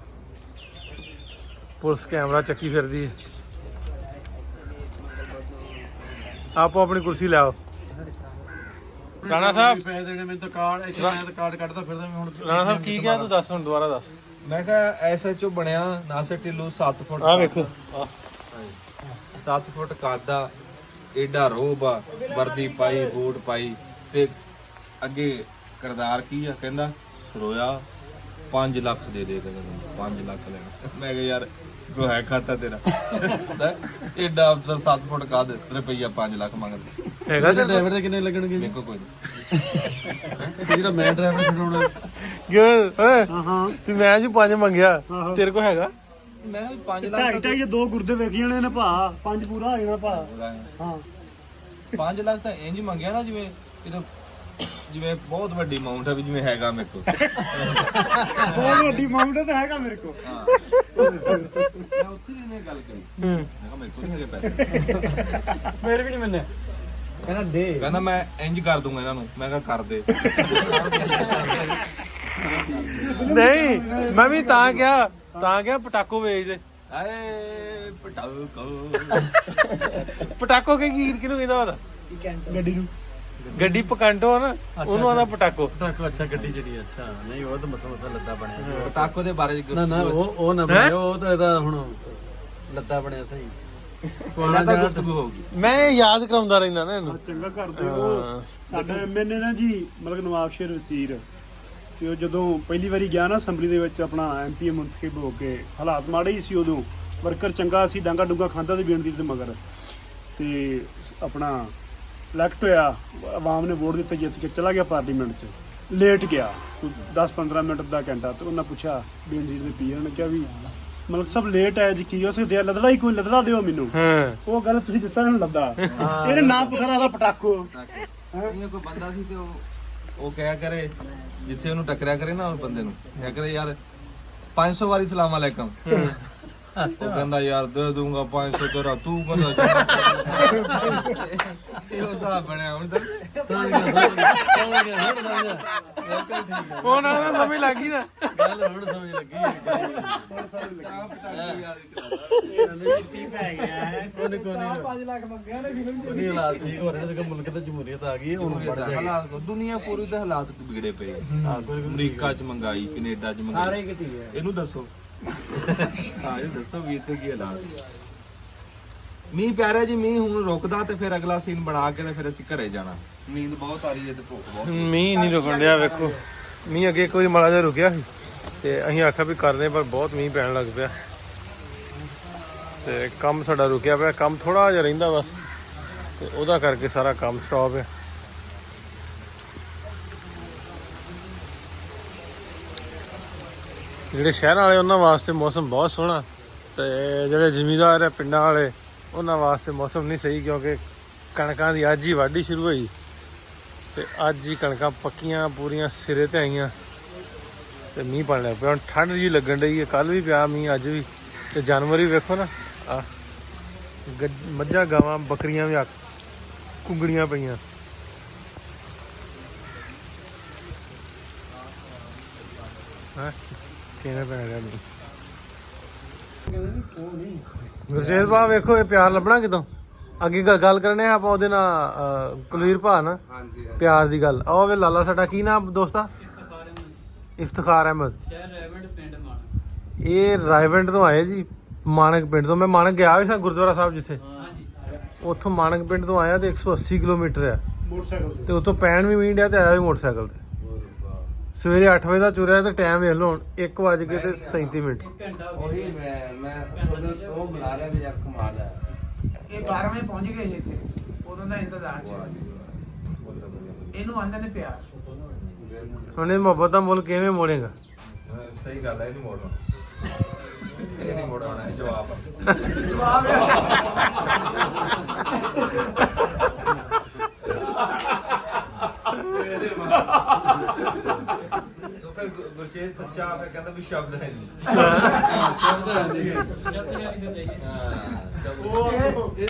Speaker 1: ਪੁਲਿਸ ਕੈਮਰਾ ਚੱਕੀ ਫਿਰਦੀ ਹੈ। ਆਪੋ ਆਪਣੀ ਕੁਰਸੀ ਲੈ ਆਓ ਰਾਣਾ ਸਾਹਿਬ।
Speaker 5: ਪੈਸੇ ਦੇਣੇ ਮੈਨੂੰ ਤਾਂ ਕਾਰਡ ਇੱਕ ਮੈਂ ਤਾਂ ਕਾਰਡ ਕੱਢਦਾ ਫਿਰਦਾ ਮੈਂ ਹੁਣ
Speaker 1: ਰਾਣਾ ਸਾਹਿਬ ਕੀ ਕਿਹਾ ਤੂੰ ਦੱਸ ਹੁਣ ਦੁਬਾਰਾ ਦੱਸ।
Speaker 2: ਮੈਂ ਕਿਹਾ ਐਸਐਚਓ ਬਣਿਆ ਨਾਸਰ ਢਿੱਲੋਂ 7 ਫੁੱਟ
Speaker 1: ਆ ਵੇਖੋ।
Speaker 2: 7 ਫੁੱਟ ਕਾਦਾ ਏਡਾ ਰੋਬ ਆ ਵਰਦੀ ਪਾਈ ਬੂਟ ਪਾਈ ਤੇ ਅੱਗੇ ਕਰਦਾਰ ਕੀ ਆ ਕਹਿੰਦਾ ਸਰੋਇਆ 5 ਲੱਖ ਦੇ ਦੇ ਕਹਿੰਦਾ 5 ਲੱਖ ਲੈਣਾ। ਮੈਂ ਕਿਹਾ ਯਾਰ ਕੋ ਹੈ ਖਾਤਾ ਤੇਰਾ। ਹੈਂ? ਏਡਾ ਅਫਸਰ 7 ਫੁੱਟ ਕਾਦ ਰੁਪਈਆ 5 ਲੱਖ ਮੰਗਦੇ।
Speaker 1: ਹੈਗਾ ਤੇ
Speaker 5: ਡਰਾਈਵਰ ਦੇ ਕਿੰਨੇ ਲੱਗਣਗੇ?
Speaker 2: ਮੇਰੇ ਕੋ ਕੋਈ ਨਹੀਂ।
Speaker 5: ਜਿਹੜਾ ਮੈਂ ਡਰਾਈਵਰ ਛਡਾਉਣਾ
Speaker 1: ਕਿਉਂ? ਓਏ
Speaker 5: ਹਾਂ ਹਾਂ।
Speaker 1: ਤੂੰ ਮੈਂ ਜੀ ਪੰਜ ਮੰਗਿਆ। ਤੇਰੇ ਕੋ ਹੈਗਾ?
Speaker 2: ਮੈਂ 5
Speaker 5: ਢਾਈ
Speaker 2: ਲੱਖ
Speaker 5: ਢਾਈ ਦੋ ਗੁਰਦੇ ਵੇਖ ਜਾਣੇ ਨੇ ਭਾ ਪੰਜ ਪੂਰਾ ਹੋ ਜਾਣਾ ਭਾ। ਹਾਂ।
Speaker 2: 5 ਲੱਖ ਤਾਂ ਇੰਜ ਮੰਗਿਆ ਨਾ ਜਿਵੇਂ ਕਿਤੇ ਜਿਵੇਂ ਬਹੁਤ ਵੱਡੀ ਅਮਾਉਂਟ ਹੈ ਵੀ ਜਿਵੇਂ ਹੈਗਾ ਮੇਰੇ ਕੋਲ।
Speaker 5: ਬਹੁਤ ਵੱਡੀ ਅਮਾਉਂਟ ਤਾਂ ਹੈਗਾ ਮੇਰੇ ਕੋਲ।
Speaker 2: ਮੈਂ ਉੱਥੇ ਹੀ ਇਹਨੇ ਗੱਲ ਕਰੀ। ਮੈਂ ਕਿਹਾ ਮੇਰੇ ਕੋਲ ਨਹੀਂ ਹੈਗੇ ਪੈਸੇ।
Speaker 5: ਮੇਰੇ ਵੀ ਨਹੀਂ ਮੰਨਿਆ ਕਹਿੰਦਾ ਦੇ।
Speaker 2: ਕਹਿੰਦਾ ਮੈਂ ਇੰਜ ਕਰ ਦੂੰਗਾ ਇਹਨਾਂ ਨੂੰ। ਮੈਂ ਕਿਹਾ ਕਰ ਦੇ।
Speaker 1: ਨਹੀਂ ਮੈਂ ਵੀ ਤਾਂ ਕਿਹਾ ਤਾਂ ਕਿਹਾ ਪਟਾਕੋ ਵੇਚ ਦੇ।
Speaker 2: ਆਏ ਪਟਾਕੋ।
Speaker 1: ਪਟਾਕੋ ਕੀ ਕੀ ਕਿਹਨੂੰ ਕਹਿੰਦਾ ਉਹਦਾ?
Speaker 5: ਗੱਡੀ ਨੂੰ।
Speaker 1: ਗੱਡੀ ਪਕੰਟੋ ਆ ਨਾ ਉਹਨੂੰ ਆਦਾ ਪਟਾਕੋ।
Speaker 5: ਟਰੱਕ ਅੱਛਾ ਗੱਡੀ ਜਿਹੜੀ ਅੱਛਾ। ਨਹੀਂ ਉਹ ਤਾਂ ਮਸਾ ਮਸਾ ਲੱਦਾ ਬਣਿਆ
Speaker 2: ਪਟਾਕੋ ਦੇ ਬਾਰੇ ਚ
Speaker 5: ਨਾ ਨਾ ਉਹ ਉਹ ਨਾ ਬਣਾਇਓ ਉਹ ਤਾਂ ਇਹਦਾ ਹੁਣ ਲੱਦਾ ਬਣਿਆ ਸਹੀ।
Speaker 2: ਇਹਨਾਂ ਦਾ ਗੁਫ਼ਤਗੂ ਹੋਊਗੀ।
Speaker 1: ਮੈਂ ਯਾਦ ਕਰਾਉਂਦਾ ਰਹਿੰਦਾ ਨਾ ਇਹਨੂੰ।
Speaker 5: ਚੰਗਾ ਕਰਦੇ ਉਹ ਸਾਡਾ ਮੈਨੇ ਨਾ ਜੀ ਮਤਲਬ ਨਵਾਬ ਸ਼ੇਰ ਵਸੀਰ ਤੇ ਉਹ ਜਦੋਂ ਪਹਿਲੀ ਵਾਰੀ ਗਿਆ ਨਾ ਅਸੈਂਬਲੀ ਦੇ ਵਿੱਚ ਆਪਣਾ ਐਮਪੀ ਮੁੰਤਖਬ ਹੋ ਕੇ ਹਾਲਾਤ ਮਾੜੇ ਹੀ ਸੀ ਉਦੋਂ। ਵਰਕਰ ਚੰਗਾ ਸੀ ਡਾਂਗਾ ਡੁੰਗਾ ਖਾਂਦਾ ਤੇ ਬੇਨਤੀ ਦੇ ਮਗਰ। ਤੇ ਆਪਣਾ ਇਲੈਕਟ ਹੋਇਆ ਆਵਾਮ ਨੇ ਵੋਟ ਦਿੱਤੇ ਜਿੱਤ ਕੇ ਚਲਾ ਗਿਆ ਪਾਰਲੀਮੈਂਟ 'ਚ। ਲੇਟ ਗਿਆ 10-15 ਮਿੰਟ ਦਾ ਘੰਟਾ ਤੇ ਉਹਨਾਂ ਪੁੱਛਿਆ ਬੇਨਤੀ ਦੇ ਪੀਰ ਨੇ ਕਿਹਾ ਵੀ ਮਤਲਬ ਸਭ ਲੇਟ ਹੈ ਜੀ ਕੀ ਹੋ ਸਕਦੇ ਲਦੜਾ ਹੀ ਕੋਈ ਲਦੜਾ ਦਿਓ ਮੈਨੂੰ।
Speaker 1: ਹਾਂ।
Speaker 5: ਉਹ ਗੱਲ ਤੁਸੀਂ ਦਿੱਤਾ ਇਹਨੂੰ ਲੱਦਾ ਇਹਨੇ ਨਾਮ ਪੁੱਛਣਾ ਦਾ ਪਟਾਕੋ।
Speaker 2: ਨਹੀਂ ਕੋਈ ਬੰਦਾ ਸੀ ਤੇ ਉਹ ਉਹ ਕਹਿਆ ਕਰੇ ਜਿੱਥੇ ਉਹਨੂੰ ਟੱਕਰਿਆ ਕਰੇ ਨਾ ਉਹ ਬੰਦੇ ਨੂੰ। ਕਹਿਆ ਕਰੇ ਯਾਰ 500 ਵਾਰੀ ਸਲਾਮ ਅਲੈਕਮ। ਉਹ ਕਹਿੰਦਾ ਯਾਰ ਦੇ ਦੂੰਗਾ 500 ਤੇਰਾ ਤੂੰ ਕਹਿੰਦਾ ਇਹ ਹਿਸਾਬ ਬਣਿਆ ਹੁਣ ਤਾਂ
Speaker 1: ਨਾਲ ਤਾਂ ਸਮਝ ਲੱਗ ਗਈ ਨਾ
Speaker 5: ਗੱਲ ਹੁਣ ਸਮਝ ਲੱਗੀ ਪੈ ਗਿਆ ਹੈ ਕੋਨੇ ਕੋਨੇ 5 ਲੱਖ ਮੰਗਿਆ ਨੇ ਫਿਲਮ ਚ ਨਹੀਂ ਹਾਲਾਤ ਠੀਕ ਹੋ ਰਹੇ ਨੇ ਤੇ ਮੁਲਕ ਤੇ ਜਮਹੂਰੀਅਤ ਆ ਗਈ ਹੁਣ ਬੜ ਜਾਏਗਾ
Speaker 2: ਹਾਲਾਤ ਦੁਨੀਆ ਪੂਰੀ ਦੇ ਹਾਲਾਤ ਵਿਗੜੇ ਪਏ ਆ। ਅਮਰੀਕਾ ਚ ਮੰਗਾਈ ਕੈਨੇਡਾ ਚ ਮੰਗਾਈ।
Speaker 5: ਸਾਰੇ ਕਿਤੇ ਹੈ।
Speaker 2: ਇਹਨੂੰ ਦੱਸੋ। ਹਾਂ ਇਹ ਦੱਸੋ ਵੀਰ ਤੇ ਕੀ ਹਾਲਾਤ? ਮੀਂਹ ਪੈ ਰਿਹਾ ਜੀ ਮੀਂਹ ਹੁਣ ਰੁਕਦਾ ਤੇ ਫਿਰ ਅਗਲਾ ਸੀਨ ਬਣਾ ਕੇ ਤੇ ਫਿਰ ਅਸੀਂ ਘਰੇ ਜਾਣਾ। ਨੀਂਦ ਬਹੁਤ ਆ ਰਹੀ ਹੈ ਤੇ ਭੁੱਖ ਬਹੁਤ
Speaker 1: ਮੀਂਹ ਨਹੀਂ ਰੁਕਣ ਡਿਆ ਵੇਖੋ। ਮੀਂਹ ਅੱਗੇ ਵਾਰੀ ਮਾੜਾ ਜਿਹਾ ਰੁਕਿਆ ਸੀ ਤੇ ਅਸੀਂ ਆਖਿਆ ਵੀ ਕਰਦੇ ਪਰ ਬਹੁਤ ਮੀਂਹ ਪੈਣ ਲੱਗ ਪਿਆ। ਤੇ ਕੰਮ ਸਾਡਾ ਰੁਕਿਆ ਪਿਆ ਕੰਮ ਥੋੜਾ ਜਿਹਾ ਰਹਿੰਦਾ ਬਸ ਤੇ ਉਹਦਾ ਕਰਕੇ ਸਾਰਾ ਕੰਮ ਸਟਾਪ ਹੈ। ਜਿਹੜੇ ਸ਼ਹਿਰਾਂ ਵਾਲੇ, ਉਹਨਾਂ ਵਾਸਤੇ ਮੌਸਮ ਬਹੁਤ ਸੋਹਣਾ ਤੇ ਜਿਹੜੇ ਜ਼ਿਮੀਦਾਰ ਆ ਪਿੰਡਾਂ ਵਾਲੇ, ਉਹਨਾਂ ਵਾਸਤੇ ਮੌਸਮ ਨਹੀਂ ਸਹੀ, ਕਿਉਂਕਿ ਕਣਕਾਂ ਦੀ ਅੱਜ ਹੀ ਵਾਢੀ ਸ਼ੁਰੂ ਹੋਈ। ਤੇ ਅੱਜ ਹੀ ਕਣਕਾਂ ਪੱਕੀਆਂ, ਪੂਰੀਆਂ ਸਿਰੇ ਤੇ ਆਈਆਂ। ਤੇ ਮੀਂਹ ਪੈਣ ਲੱਗ ਪਿਆ। ਹੁਣ ਠੰਡ ਜੀ ਲੱਗਣ ਰਹੀ ਹੈ। ਕੱਲ ਵੀ ਪਿਆ ਮੀਂਹ, ਅੱਜ ਵੀ। ਤੇ ਜਾਨਵਰ ਵੀ ਵੇਖੋ ਨਾ। ਆ ਮੱਝਾਂ, ਗਾਵਾਂ, ਬੱਕਰੀਆਂ ਵੀ ਆ ਕੁੰਗੜੀਆਂ ਪਈਆਂ। ਹਾਂ? ਕਿਹਨੇ ਪੈਣ ਰਿਹਾ ਮੀਂਹ ਗੁਰਜੇਲ ਭਾ ਵੇਖੋ ਇਹ ਪਿਆਰ ਲੱਭਣਾ ਕਿਤੋਂ? ਅੱਗੇ ਗ- ਗੱਲ ਕਰਨੇ ਆ ਆਪਾਂ ਉਹਦੇ ਨਾਲ ਅਹ, ਕੁਲਵੀਰ ਭਾ
Speaker 4: ਹਾਂਜੀ
Speaker 1: ਪਿਆਰ ਦੀ ਗੱਲ। ਆਹ ਵੇ ਲਾਲਾ ਸਾਡਾ ਕੀ ਨਾਮ ਦੋਸਤਾ? ਇਫਤਖਾਰ ਅਹਿਮਦ। ਇਹ ਰਾਇਵਿੰਡ ਤੋਂ ਆਏ ਜੀ ਮਾਨਕ ਪਿੰਡ ਤੋਂ। ਮੈਂ ਮਾਨਕ ਗਿਆ ਵੀ ਸਾਂ ਗੁਰਦੁਆਰਾ ਸਾਹਿਬ ਜਿੱਥੇ? ਉੱਥੋਂ ਮਾਨਕ ਪਿੰਡ ਤੋਂ ਆਇਆ ਤੇ 180 ਕਿਲੋਮੀਟਰ ਆ।
Speaker 5: ਮੋਟਰਸਾਈਕਲ ਤੇ।
Speaker 1: ਤੇ ਉੱਥੋਂ ਪੈਣ ਵੀ ਮੀਂਹ ਡਿਆ ਤੇ ਆਇਆ ਵੀ ਮੋਟਰਸਾਈਕਲ ਤੇ। ਸਵੇਰੇ 8 ਵਜੇ ਦਾ ਤੁਰਿਆ ਤੇ ਟਾਈਮ ਵੇਖ ਲਓ ਹੁਣ 1 ਵਜ ਕੇ ਤੇ 37 ਮਿੰਟ।
Speaker 4: ਉਹੀ ਮੈਂ ਮੈਂ ਉਹਨੂੰ ਉਹ ਬੁਲਾ ਲਿਆ ਵੀ ਯਾਰ ਕਮਾਲ ਹੈ
Speaker 6: ਇਹ 12 ਵਜੇ ਪਹੁੰਚ ਗਏ ਸੀ ਇੱਥੇ। ਉਦੋਂ ਦਾ ਇੰਤਜ਼ਾਰ ਸੀ। ਇਹਨੂੰ ਆਂਦੇ ਨੇ ਪਿਆਰ।
Speaker 1: ਹੁਣ ਇਹ ਮੁਹੱਬਤ ਦਾ ਮੁੱਲ ਕਿਵੇਂ ਮੋੜੇਗਾ?
Speaker 2: ਸਹੀ ਗੱਲ ਹੈ ਇਹ ਨਹੀਂ ਮੋੜਨਾ ਇਹ ਨਹੀਂ ਮੋੜਨਾ ਹੈ ਜਵਾਬ ਸੋ ਫਿਰ ਗੁ- ਗੁਰਚੇਤ ਸੱਚਾ ਫਿਰ ਕਹਿੰਦਾ ਵੀ ਸ਼ਬਦ ਹੈ ਨਹੀਂ। ਸ਼ਬਦ ਹੈ ਨਹੀਂ।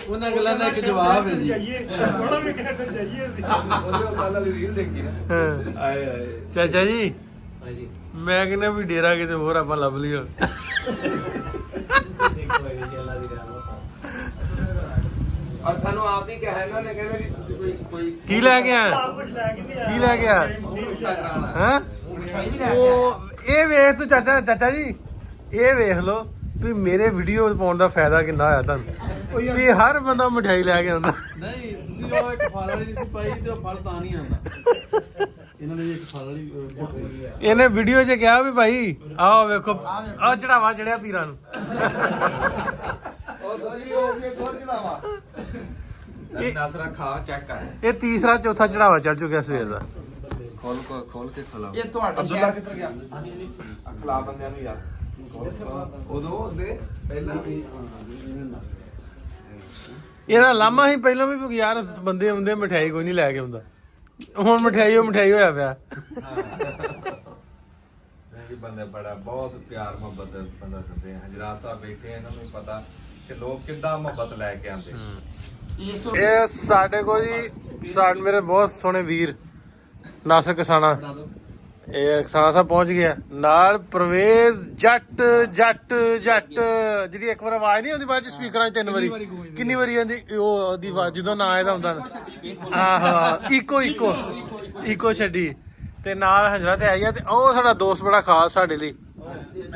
Speaker 5: ਉਹਨਾਂ ਗੱਲਾਂ ਦਾ ਇੱਕ ਜਵਾਬ ਹੈ ਜੀ। ਜਾਈਏ ਉਹਨਾਂ ਵੀ ਕਹਿੰਦੇ ਜਾਈਏ ਅਸੀਂ।
Speaker 2: ਉਹਦੇ ਉਹ ਕੱਲ ਵਾਲੀ ਰੀਲ ਦੇਖੀ ਨਾ।
Speaker 1: ਹਾਂ।
Speaker 4: ਆਏ ਆਏ।
Speaker 1: ਚਾਚਾ ਜੀ। ਮੈਂ ਕਹਿੰਦਾ ਵੀ ਡੇਰਾ ਕਿਤੇ ਹੋਰ ਆਪਾਂ ਲੱਭ ਲਈਓ
Speaker 4: ਔਰ ਸਾਨੂੰ ਆਪ ਵੀ ਕਿਹਾ ਇਹਨਾਂ ਨੇ ਕਹਿੰਦੇ ਵੀ ਤੁਸੀਂ ਕੋਈ ਕੋਈ
Speaker 1: ਕੀ ਲੈ ਕੇ ਆਇਆ?
Speaker 5: ਆਪ ਕੁਝ ਲੈ ਕੇ ਵੀ ਆਇਆ।
Speaker 1: ਕੀ ਲੈ ਕੇ ਆਇਆ? ਹਾਂ?
Speaker 6: ਮਿਠਾਈ ਵੀ ਲੈ ਕੇ
Speaker 1: ਉਹ ਇਹ ਵੇਖ ਤੂੰ ਚਾਚਾ ਚਾਚਾ ਜੀ ਇਹ ਵੇਖ ਲਓ ਵੀ ਮੇਰੇ ਵੀਡੀਓ ਪਾਉਣ ਦਾ ਫਾਇਦਾ ਕਿੰਨਾ ਹੋਇਆ ਤੁਹਾਨੂੰ। ਵੀ ਹਰ ਬੰਦਾ ਮਠਿਆਈ ਲੈ ਕੇ ਆਉਂਦਾ।
Speaker 5: ਨਹੀਂ ਤੁਸੀਂ ਉਹ ਇੱਕ ਫਲ ਵਾਲੀ ਨਹੀਂ ਸੀ ਪਾਈ ਤੇ ਉਹ ਫਲ ਤਾਂ ਨਹੀਂ ਆਉਂਦਾ। ਇਹਨਾਂ ਨੇ ਇੱਕ ਫਲ ਵਾਲੀ ਪਾਈ।
Speaker 1: ਇਹਨੇ ਵੀਡੀਓ 'ਚ ਕਿਹਾ ਵੀ ਭਾਈ ਆਓ ਵੇਖੋ ਆਹ ਚੜਾਵਾ ਚੜਿਆ ਪੀਰਾਂ ਨੂੰ।
Speaker 2: ਉਹ ਤੁਸੀਂ ਉਹ ਵੀ ਇੱਕ ਹੋਰ ਚੜਾਵਾ।
Speaker 1: ਇਹ-
Speaker 2: ਨਸਰਾ ਖਾ ਚੈੱਕ ਕਰ।
Speaker 1: ਇਹ ਤੀਸਰਾ ਚੌਥਾ ਚੜਾਵਾ ਚੜ ਚੁੱਕਿਆ ਸਵੇਰ ਦਾ।
Speaker 2: ਖੋਲ ਕੋ ਖੋਲ ਕੇ ਖਲਾ
Speaker 6: ਇਹ ਤੁਹਾਡਾ
Speaker 2: ਅਬਦੁੱਲਾ ਕਿੱਧਰ ਗਿਆ? ਖਲਾ ਬੰਦਿਆਂ ਨੂੰ ਯਾਰ। ਉਦੋਂ ਉਹਦੇ ਪਹਿਲਾਂ
Speaker 1: ਇਹਦਾ ਲਾਮਾ ਹੀ ਪਹਿਲਾਂ ਵੀ ਯਾਰ ਬੰਦੇ ਆਉਂਦੇ ਮਠਿਆਈ ਕੋਈ ਨਹੀਂ ਲੈ ਕੇ ਆਉਂਦਾ। ਹੁਣ ਮਠਿਆਈ ਉਹ ਮਠਿਆਈ ਹੋਇਆ ਪਿਆ।
Speaker 2: ਇਹ ਬੰਦੇ ਬੜਾ ਬਹੁਤ ਪਿਆਰ ਮੁਹੱਬਤ ਬੰਦਾ ਦਿੰਦੇ ਆ। ਹਜਰਾਤ ਸਾਹਿਬ ਬੈਠੇ ਇਹਨਾਂ ਨੂੰ ਪਤਾ ਕਿ ਲੋਕ ਕਿੱਦਾਂ ਮੁਹੱਬਤ ਲੈ ਕੇ ਆਉਂਦੇ
Speaker 1: ਇਹ ਸਾਡੇ ਕੋਲ ਜੀ ਸਾਡੇ ਮੇਰੇ ਬਹੁਤ ਸੋਹਣੇ ਵੀਰ। ਨਾਸਰ ਕਿਸਾਨਾ। ਇਹ ਕਿਸਾਨਾ ਸਾਹਿਬ ਪਹੁੰਚ ਗਿਆ ਨਾਲ ਪ੍ਰਵੇਸ਼ ਜੱਟ ਜੱਟ ਜੱਟ। ਜਿਹੜੀ ਇੱਕ ਵਾਰ ਆਵਾਜ਼ ਨਹੀਂ ਆਉਂਦੀ ਬਾਅਦ ਚ ਸਪੀਕਰਾਂ 'ਚ ਤਿੰਨ ਵਾਰੀ। ਕਿੰਨੀ ਵਾਰੀ ਆਉਂਦੀ? ਉਹ ਆਵਾਜ਼ ਜਦੋਂ ਨਾਂ ਇਹਦਾ ਹੁੰਦਾ ਆਹੋ ਇਕੋ ਇਕੋ। ਇਕੋ ਛੱਡੀ। ਤੇ ਨਾਲ ਹੰਜਰਾ ਤੇ ਆਈ ਆ ਤੇ ਉਹ ਸਾਡਾ ਦੋਸਤ ਬੜਾ ਖਾਸ ਸਾਡੇ ਲਈ।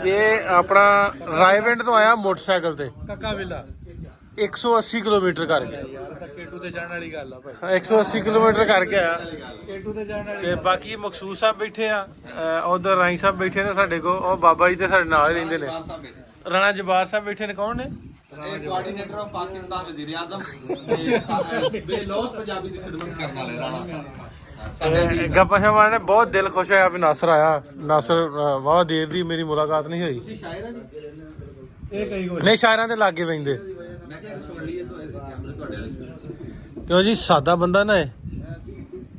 Speaker 1: ਇਹ ਆਪਣਾ ਰਾਇਵਿੰਡ ਤੋਂ ਆਇਆ ਮੋਟਰਸਾਈਕਲ ਤੇ।
Speaker 5: ਕੱਕਾ ਵੇਲਾ।
Speaker 1: 180 ਕਿਲੋਮੀਟਰ ਕਰ ਗਿਆ
Speaker 5: ਯਾਰ ਕੇਟੂ ਤੇ ਜਾਣ ਵਾਲੀ ਗੱਲ ਆ ਭਾਈ।
Speaker 1: 180 ਕਿਲੋਮੀਟਰ ਕਰਕੇ ਆਇਆ।
Speaker 5: ਕੇਟੂ ਤੇ ਜਾਣ ਵਾਲੀ
Speaker 1: ਤੇ ਬਾਕੀ ਮਖਸੂਸ ਸਾਹਿਬ ਬੈਠੇ ਆ ਉਧਰ ਰਾਈ ਸਾਹਿਬ ਬੈਠੇ ਨੇ ਸਾਡੇ ਕੋਲ ਉਹ ਬਾਬਾ ਜੀ ਤੇ ਸਾਡੇ ਨਾਲ ਹੀ ਰਹਿੰਦੇ ਨੇ। ਰਾਣਾ ਜਬਾਰ ਸਾਹਿਬ ਬੈਠੇ। ਨੇ ਕੌਣ ਨੇ?
Speaker 7: ਕੋਆਰਡੀਨੇਟਰ ਆਫ ਪਾਕਿਸਤਾਨ ਵਜ਼ੀਰ ਆਜ਼ਮ ਬੇਲੋਸ ਪੰਜਾਬੀ ਦੀ ਖਿਦਮਤ ਕਰਨ ਵਾਲੇ ਰਾਣਾ ਸਾਹਿਬ।
Speaker 1: ਤੇ ਗੱਪਾ ਸ਼ਾਪਾਂ ਨੇ ਬਹੁਤ ਦਿਲ ਖੁਸ਼ ਹੋਇਆ ਵੀ ਨਾਸਰ ਆਇਆ। ਨਾਸਰ ਵਾਹ ਦੇਰ ਦੀ ਮੇਰੀ ਮੁਲਾਕਾਤ ਨਹੀਂ ਹੋਈ।
Speaker 5: ਇਹ ਕਈ ਗੋ
Speaker 1: ਨਹੀਂ ਸ਼ਾਇਰਾਂ ਦੇ ਲਾਗੇ ਪੈਂਦੇ।
Speaker 7: ਮੈਂ ਕਿਹਾ ਸੁਣ ਲਈਏ ਤੁਹਾਡੇ ਵਾਲੇ
Speaker 1: ਕਿਉਂ ਜੀ ਸਾਦਾ ਬੰਦਾ ਨਾ ਇਹ?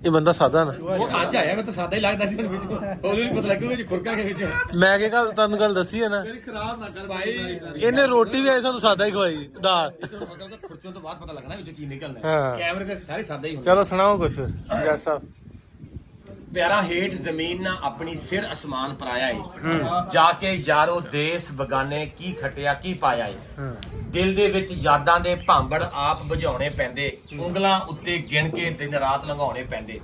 Speaker 1: ਇਹ ਬੰਦਾ ਸਾਦਾ ਨਾ।
Speaker 3: ਉਹ ਅੱਜ ਆਇਆ ਮੈਂ ਤਾਂ ਸਾਦਾ ਹੀ ਲੱਗਦਾ ਸੀ ਵਿੱਚ। ਉਹ ਵੀ ਪਤਾ ਲੱਗੂਗਾ ਜੀ ਖੁਰਕਾ ਦੇ ਵਿੱਚ
Speaker 1: ਮੈਂ ਕੀ ਗੱਲ ਤੁਹਾਨੂੰ ਗੱਲ ਦੱਸੀ ਹੈ ਨਾ।
Speaker 7: ਖਰਾਬ ਨਾ ਕਰ ਭਾਈ
Speaker 1: ਇਹਨੇ ਰੋਟੀ ਵੀ ਆਈ ਸਾਨੂੰ ਸਾਦਾ ਹੀ ਖਵਾਈ ਦਾਲ।
Speaker 3: ਖੁਰਚੋਂ ਤੋਂ ਬਾਅਦ ਪਤਾ ਲੱਗਣਾ ਵਿੱਚ ਕੀ ਨਿਕਲਣਾ
Speaker 1: ਹਾਂ।
Speaker 3: ਕੈਮਰੇ ਤੇ ਸਾਰੇ ਸਾਦਾ ਹੀ ਹੁੰਦੇ।
Speaker 1: ਚਲੋ ਸੁਣਾਓ ਕੁਛ ਜੱਟ ਸਾਹਿਬ।
Speaker 10: ਪਿਆਰਾ ਹੇਠ ਜ਼ਮੀਨ ਨਾ ਆਪਣੀ ਸਿਰ ਅਸਮਾਨ ਪਰਾਇਆ ਏ। ਜਾ ਕੇ ਯਾਰੋ ਦੇਸ ਬਗਾਨੇ ਕੀ ਖਟਿਆ ਕੀ ਪਾਇਆ ਏ। ਦਿਲ ਦੇ ਵਿੱਚ ਯਾਦਾਂ ਦੇ ਭਾਂਬੜ ਆਪ ਬੁਝਾਉਣੇ ਪੈਂਦੇ ਉਂਗਲਾਂ ਉੱਤੇ ਗਿਣ ਕੇ ਦਿਨ ਰਾਤ ਲੰਘਾਉਣੇ ਪੈਂਦੇ।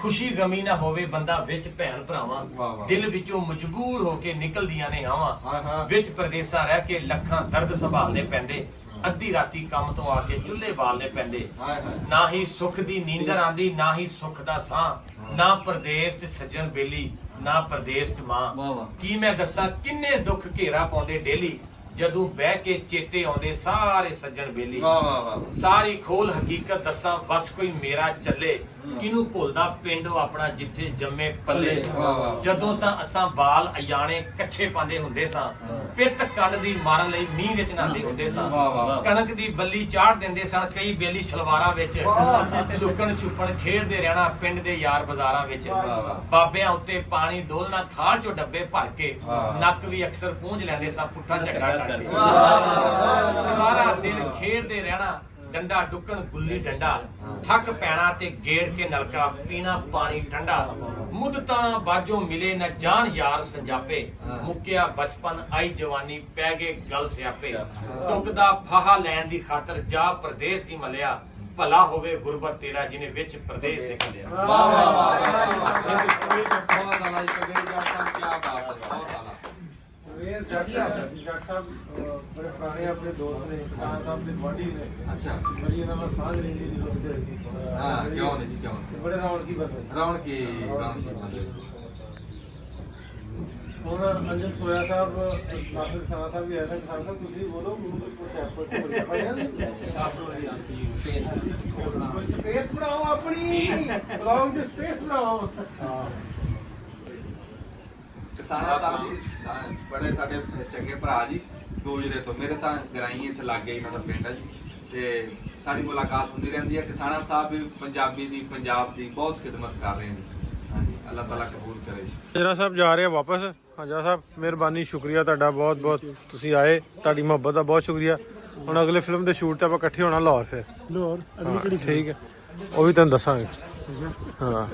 Speaker 10: ਖੁਸ਼ੀ ਗਮੀ ਨਾ ਹੋਵੇ ਬੰਦਾ ਵਿੱਚ ਭੈਣ ਭਰਾਵਾਂ ਦਿਲ ਵਿੱਚੋਂ ਮਜਬੂਰ ਹੋ ਕੇ ਨਿਕਲਦੀਆਂ ਨੇ ਆਵਾਂ। ਵਿੱਚ ਪ੍ਰਦੇਸਾਂ ਰਹਿ ਕੇ ਲੱਖਾਂ ਦਰਦ ਸੰਭਾਲਨੇ ਪੈਂਦੇ ਅੱਧੀ ਰਾਤੀ ਕੰਮ ਤੋਂ ਆ ਕੇ ਚੁੱਲ੍ਹੇ ਬਾਲਨੇ ਪੈਂਦੇ। ਨਾ ਹੀ ਸੁੱਖ ਦੀ ਨੀਂਦਰ ਆਂਦੀ ਨਾ ਹੀ ਸੁੱਖ ਦਾ ਸਾਹ। ਨਾ ਪਰਦੇਸ 'ਚ ਸੱਜਣ ਬੇਲੀ ਨਾ ਪਰਦੇਸ 'ਚ ਮਾਂ। ਕੀ ਮੈਂ ਦੱਸਾਂ ਕਿੰਨੇ ਦੁੱਖ ਘੇਰਾ ਪਾਉਂਦੇ ਡੇਲੀ। ਜਦੋਂ ਬਹਿ ਕੇ ਚੇਤੇ ਆਉਂਦੇ ਸਾਰੇ ਸੱਜਣ ਬੇਲੀ
Speaker 7: ਵਾਹ ਵਾਹ ਵਾਹ।
Speaker 10: ਸਾਰੀ ਖੋਲ ਹਕੀਕਤ ਦੱਸਾਂ ਬਸ ਕੋਈ ਮੇਰਾ ਚੱਲੇ। ਕਿਨੂੰ ਭੁੱਲਦਾ ਪਿੰਡ ਉਹ ਆਪਣਾ ਜਿੱਥੇ ਜੰਮੇ ਪੱਲੇ। ਜਦੋਂ ਸਾਂ ਅਸਾਂ ਬਾਲ ਅਯਾਣੇ ਕੱਛੇ ਪਾਉਂਦੇ ਹੁੰਦੇ ਸਾਂ ਪਿੱਤ ਕੰਨ ਦੀ ਮਾਰਨ ਲਈ ਮੀਂਹ ਵਿੱਚ ਨਹਾਉਂਦੇ ਹੁੰਦੇ ਸਾਂ। ਕਣਕ ਦੀ ਬੱਲੀ ਚਾੜ ਦਿੰਦੇ ਸਨ ਕਈ ਬੇਲੀ ਛਲਵਾਰਾਂ ਵਿੱਚ ਲੁਕਣ ਛੁਪਣ ਖੇਡਦੇ ਰਹਿਣਾ ਪਿੰਡ ਦੇ ਯਾਰ ਬਾਜ਼ਾਰਾਂ ਵਿੱਚ। ਬਾਬਿਆਂ ਉੱਤੇ ਪਾਣੀ ਡੋਲਣਾ ਖਾਲ ਚੋਂ ਡੱਬੇ ਭਰ ਕੇ। ਨੱਕ ਵੀ ਅਕਸਰ ਪੂੰਝ ਲੈਂਦੇ ਸਾਂ ਪੁੱਠਾ ਝਗੜਾ ਕਰਕੇ ਸਾਰਾ ਦਿਨ ਖੇਡਦੇ ਰਹਿਣਾ ਡੰਡਾ ਡੁੱਕਣ ਗੁੱਲੀ ਡੰਡਾ। ਥੱਕ ਪੈਣਾ ਤੇ ਗੇੜ ਕੇ ਨਲਕਾ ਪੀਣਾ ਪਾਣੀ ਠੰਡਾ। ਮੁੱਦਤਾਂ ਬਾਝੋਂ ਮਿਲੇ ਨਾ ਜਾਨ ਯਾਰ ਸੰਜਾਪੇ। ਮੁੱਕਿਆ ਬਚਪਨ ਆਈ ਜਵਾਨੀ ਪੈ ਗਏ ਗਲ ਸਿਆਪੇ। ਟੁਕਦਾ ਫਾਹਾ ਲੈਣ ਦੀ ਖਾਤਰ ਜਾ ਪ੍ਰਦੇਸ ਦੀ ਮਲਿਆ। ਭਲਾ ਹੋਵੇ ਗੁਰਬਤ ਤੇਰਾ ਜਿਹਨੇ ਵਿੱਚ ਪ੍ਰਦੇਸ ਸਿੱਖ ਲਿਆ
Speaker 7: ਵਾਹ ਵਾਹ ਵਾਹ ਬਹੁਤ ਆਲਾ ਜੀ ਕਬੀਰ ਜੱਟ ਸਾਹਿਬ ਕੀ ਬਾਤ ਹੈ ਬਹੁਤ ਆਲਾ
Speaker 1: ਇਹ ਜੱਟ ਜੱਟ ਸਾਹਿਬ ਬੜੇ ਪੁਰਾਣੇ ਆਪਣੇ ਦੋਸਤ ਨੇ ਕਿਸਾਨ ਸਾਹਿਬ ਦੇ ਗਵਾਂਢੀ ਨੇ।
Speaker 7: ਅੱਛਾ।
Speaker 1: ਬੜੀ ਇਹਨਾਂ ਨਾਲ ਸਾਂਝ ਰਹਿੰਦੀ ਜਦੋਂ ਕਿਤੇ ਹੈਗੀ।
Speaker 7: ਹਾਂ ਕਿਉਂ ਨਹੀਂ ਜੀ ਕਿਉਂ?
Speaker 1: ਬੜੇ ਰੌਣਕੀ ਬੰਦੇ
Speaker 7: ਰੌਣਕੀ ਰੌਣਕੀ ਬੰਦੇ
Speaker 1: ਹੁਣ ਅੰਜਨ ਸੋਇਆ ਸਾਹਿਬ ਕਾਫੀ ਕਿਸਾਨ ਸਾਹਿਬ ਵੀ ਆਏ ਨੇ। ਕਿਸਾਨ ਸਾਹਿਬ ਤੁਸੀਂ ਬੋਲੋ ਮੈਨੂੰ ਕੁਝ ਕੁਝ ਸਪੇਸ ਬਣਾਓ ਆਪਣੀ। ਬਲੌਗ 'ਚ ਸਪੇਸ ਬਣਾਓ।
Speaker 7: ਕਿਸਾਨਾ ਸਾਹਿਬ ਜੀ ਸਾ- ਬੜੇ ਸਾਡੇ ਚੰਗੇ ਭਰਾ ਜੀ ਗੋਜਰੇ ਤੋਂ ਮੇਰੇ ਤਾਂ ਗਰਾਈ ਇੱਥੇ ਲੱਗੇ ਇਹਨਾਂ ਦਾ ਪਿੰਡ ਹੈ ਜੀ। ਤੇ ਸਾਡੀ ਮੁਲਾਕਾਤ ਹੁੰਦੀ ਰਹਿੰਦੀ ਹੈ। ਕਿਸਾਨਾ ਸਾਹਿਬ ਵੀ ਪੰਜਾਬੀ ਦੀ ਪੰਜਾਬ ਦੀ ਬਹੁਤ ਖਿਦਮਤ ਕਰ ਰਹੇ ਨੇ। ਹਾਂਜੀ ਅੱਲਾਹ ਤਾਲਾ ਕਬੂਲ ਕਰੇ ਜੀ।
Speaker 1: ਜਰਾ ਸਾਹਿਬ ਜਾ ਰਹੇ ਆ ਵਾਪਸ ਹਾਂਜੀ ਸਾਹਿਬ ਮਿਹਰਬਾਨੀ ਸ਼ੁਕਰੀਆ ਤੁਹਾਡਾ ਬਹੁਤ ਬਹੁਤ। ਤੁਸੀਂ ਆਏ ਤੁਹਾਡੀ ਮੁਹੱਬਤ ਦਾ ਬਹੁਤ ਸ਼ੁਕਰੀਆ। ਹੁਣ ਅਗਲੇ ਫਿਲਮ ਦੇ ਸ਼ੂਟ ਤੇ ਆਪਾਂ ਇਕੱਠੇ ਹੋਣਾ ਲਾਹੌਰ ਫਿਰ।
Speaker 5: ਲੋਰ ਅਗਲੀ ਕਿਹੜੀ
Speaker 1: ਠੀਕ ਹੈ। ਉਹ ਵੀ ਤੁਹਾਨੂੰ ਦੱਸਾਂਗੇ। ਹਾਂ।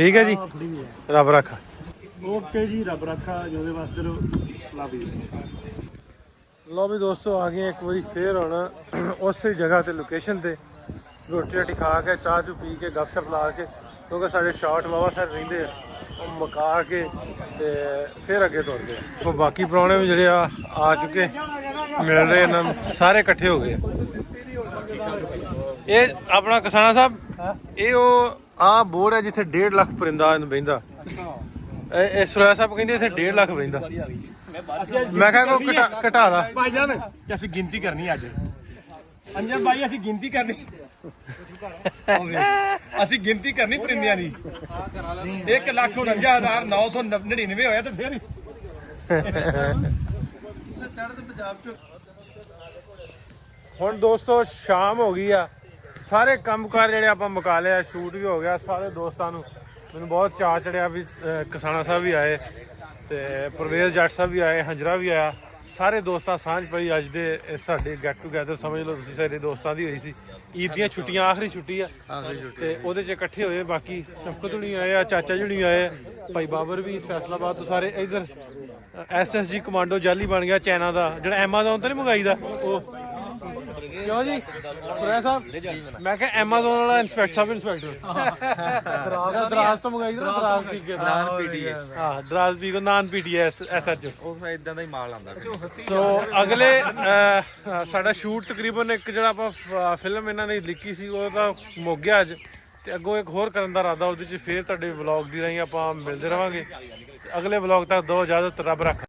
Speaker 1: ਠੀਕ ਹੈ ਜੀ। ਰੱਬ ਰੱਖਾ।
Speaker 5: ਓਕੇ ਜੀ ਰੱਬ ਰੱਖਾ ਜਿਹਦੇ ਵਾਸਤੇ ਲਵ ਯੂ
Speaker 1: ਲੋ ਵੀ ਦੋਸਤੋ ਆ ਗਏ ਇੱਕ ਵਾਰੀ ਫੇਰ ਹੁਣ ਉਸੇ ਜਗ੍ਹਾ ਤੇ ਲੋਕੇਸ਼ਨ ਤੇ। ਰੋਟੀ ਰਾਟੀ ਖਾ ਕੇ ਚਾਹ ਚੂ ਪੀ ਕੇ ਗੱਪਸ਼ਪ ਲਾ ਕੇ ਕਿਉਂਕਿ ਸਾਡੇ ਸ਼ਾਟ ਵਾਵਾ ਸਰ ਰਹਿੰਦੇ ਆ ਉਹ ਮੁਕਾ ਕੇ ਤੇ ਫੇਰ ਅੱਗੇ ਤੁਰਦੇ ਆ। ਉਹ ਬਾਕੀ ਪ੍ਰਾਹੁਣੇ ਵੀ ਜਿਹੜੇ ਆ ਆ ਚੁੱਕੇ। ਮਿਲ ਰਹੇ ਇਹਨਾਂ ਨੂੰ ਸਾਰੇ ਇਕੱਠੇ ਹੋ ਗਏ ਇਹ ਆਪਣਾ ਕਿਸਾਨਾ ਸਾਹਿਬ ਇਹ ਉਹ ਆ ਬੋਰਡ ਹੈ ਜਿੱਥੇ 1.5 ਲੱਖ ਪਰਿੰਦਾ ਬਹਿੰਦਾ। ਇਹ ਇਹ ਸੁਰੇਸ਼ ਸਾਹਿਬ ਕਹਿੰਦੇ ਇੱਥੇ 1.5 ਲੱਖ ਬਹਿੰਦਾ। ਮੈਂ ਕਿਹਾ ਕੋਈ ਘਟਾ ਘਟਾ ਦਾ।
Speaker 5: ਭਾਈਜਾਨ ਕਿ ਅਸੀਂ ਗਿਣਤੀ ਕਰਨੀ ਅੱਜ। ਅੰਜਨ ਭਾਈ ਅਸੀਂ ਗਿਣਤੀ ਕਰਨੀ। ਅਸੀਂ ਗਿਣਤੀ ਕਰਨੀ ਪਰਿੰਦਿਆਂ ਦੀ। 1 ਲੱਖ 49999 ਹੋਇਆ ਤੇ ਫਿਰ
Speaker 1: ਹੁਣ ਦੋਸਤੋ ਸ਼ਾਮ ਹੋ ਗਈ ਆ। ਸਾਰੇ ਕੰਮਕਾਰ ਜਿਹੜੇ ਆਪਾਂ ਮੁਕਾ ਲਿਆ ਸ਼ੂਟ ਵੀ ਹੋ ਗਿਆ ਸਾਰੇ ਦੋਸਤਾਂ ਨੂੰ। ਮੈਨੂੰ ਬਹੁਤ ਚਾਅ ਚੜਿਆ ਵੀ ਕਿਸਾਨਾ ਸਾਹਿਬ ਵੀ ਆਏ ਤੇ ਪ੍ਰਵੇਸ਼ ਜੱਟ ਸਾਹਿਬ ਵੀ ਆਏ ਹੰਜਰਾ ਵੀ ਆਇਆ। ਸਾਰੇ ਦੋਸਤਾਂ ਸਾਂਝ ਪਈ ਅੱਜ ਦੇ ਸਾਡੇ ਗੈਟ ਟੂਗੇਦਰ ਸਮਝ ਲਓ ਤੁਸੀਂ ਸਾਰੇ ਦੋਸਤਾਂ ਦੀ ਹੋਈ ਸੀ। ਈਦ ਦੀਆਂ ਛੁੱਟੀਆਂ ਆਖਰੀ ਛੁੱਟੀ ਆ। ਤੇ ਉਹਦੇ 'ਚ ਇਕੱਠੇ ਹੋਏ ਬਾਕੀ ਸ਼ਫਕਤ ਹੁਣੀ ਆਏ ਆ ਚਾਚਾ ਜੁਣੀ ਆਏ ਭਾਈ ਬਾਬਰ ਵੀ ਫੈਸਲਾਬਾਦ ਤੋਂ ਸਾਰੇ ਇਧਰ ਐਸਐਸਜੀ ਕਮਾਂਡੋ ਜਾਲੀ ਬਣ ਗਿਆ ਚਾਈਨਾ ਦਾ ਜਿਹੜਾ ਐਮਾਜ਼ਨ ਤੋਂ ਨਹੀਂ ਮੰਗਾਈਦਾ ਉਹ ਕਿਉਂ ਜੀ? ਸੁਰਿਆ ਸਾਹਿਬ? ਮੈਂ ਕਿਹਾ ਐਮਾਜ਼ਨ ਵਾਲਾ ਇਨਸਪੈਕਟਰ ਸਬ ਇਨਸਪੈਕਟਰ ਦਰਾਜ਼ ਦਰਾਜ਼ ਤੋਂ ਮੰਗਾਈ ਨਾ ਦਰਾਜ਼ ਪੀ ਕੇ
Speaker 2: ਨਾਨ PTA
Speaker 1: ਹਾਂ। ਦਰਾਜ਼ ਪੀ ਕੋ ਨਾਨ ਪੀਟੀਐਸ ਐਸਐਚ
Speaker 2: ਉਹ ਫਿਰ ਇਦਾਂ ਦਾ ਹੀ ਮਾਲ ਆਉਂਦਾ
Speaker 1: ਸੋ ਅਗਲੇ ਸਾਡਾ ਸ਼ੂਟ ਤਕਰੀਬਨ ਇੱਕ ਜਿਹੜਾ ਆਪਾਂ ਫਿਲਮ ਇਹਨਾਂ ਨੇ ਲਿਖੀ ਸੀ ਉਹ ਤਾਂ ਮੁੱਕ ਗਿਆ ਅੱਜ। ਤੇ ਅੱਗੋਂ ਇੱਕ ਹੋਰ ਕਰਨ ਦਾ ਇਰਾਦਾ ਉਹਦੇ ਚ ਫੇਰ ਤੁਹਾਡੇ ਵਲੌਗ ਦੀ ਰਾਹੀਂ ਆਪਾਂ ਮਿਲਦੇ ਰਵਾਂਗੇ। ਅਗਲੇ ਵਲੌਗ ਤੱਕ ਦੋ ਇਜਾਜ਼ਤ ਰੱਬ ਰੱਖ।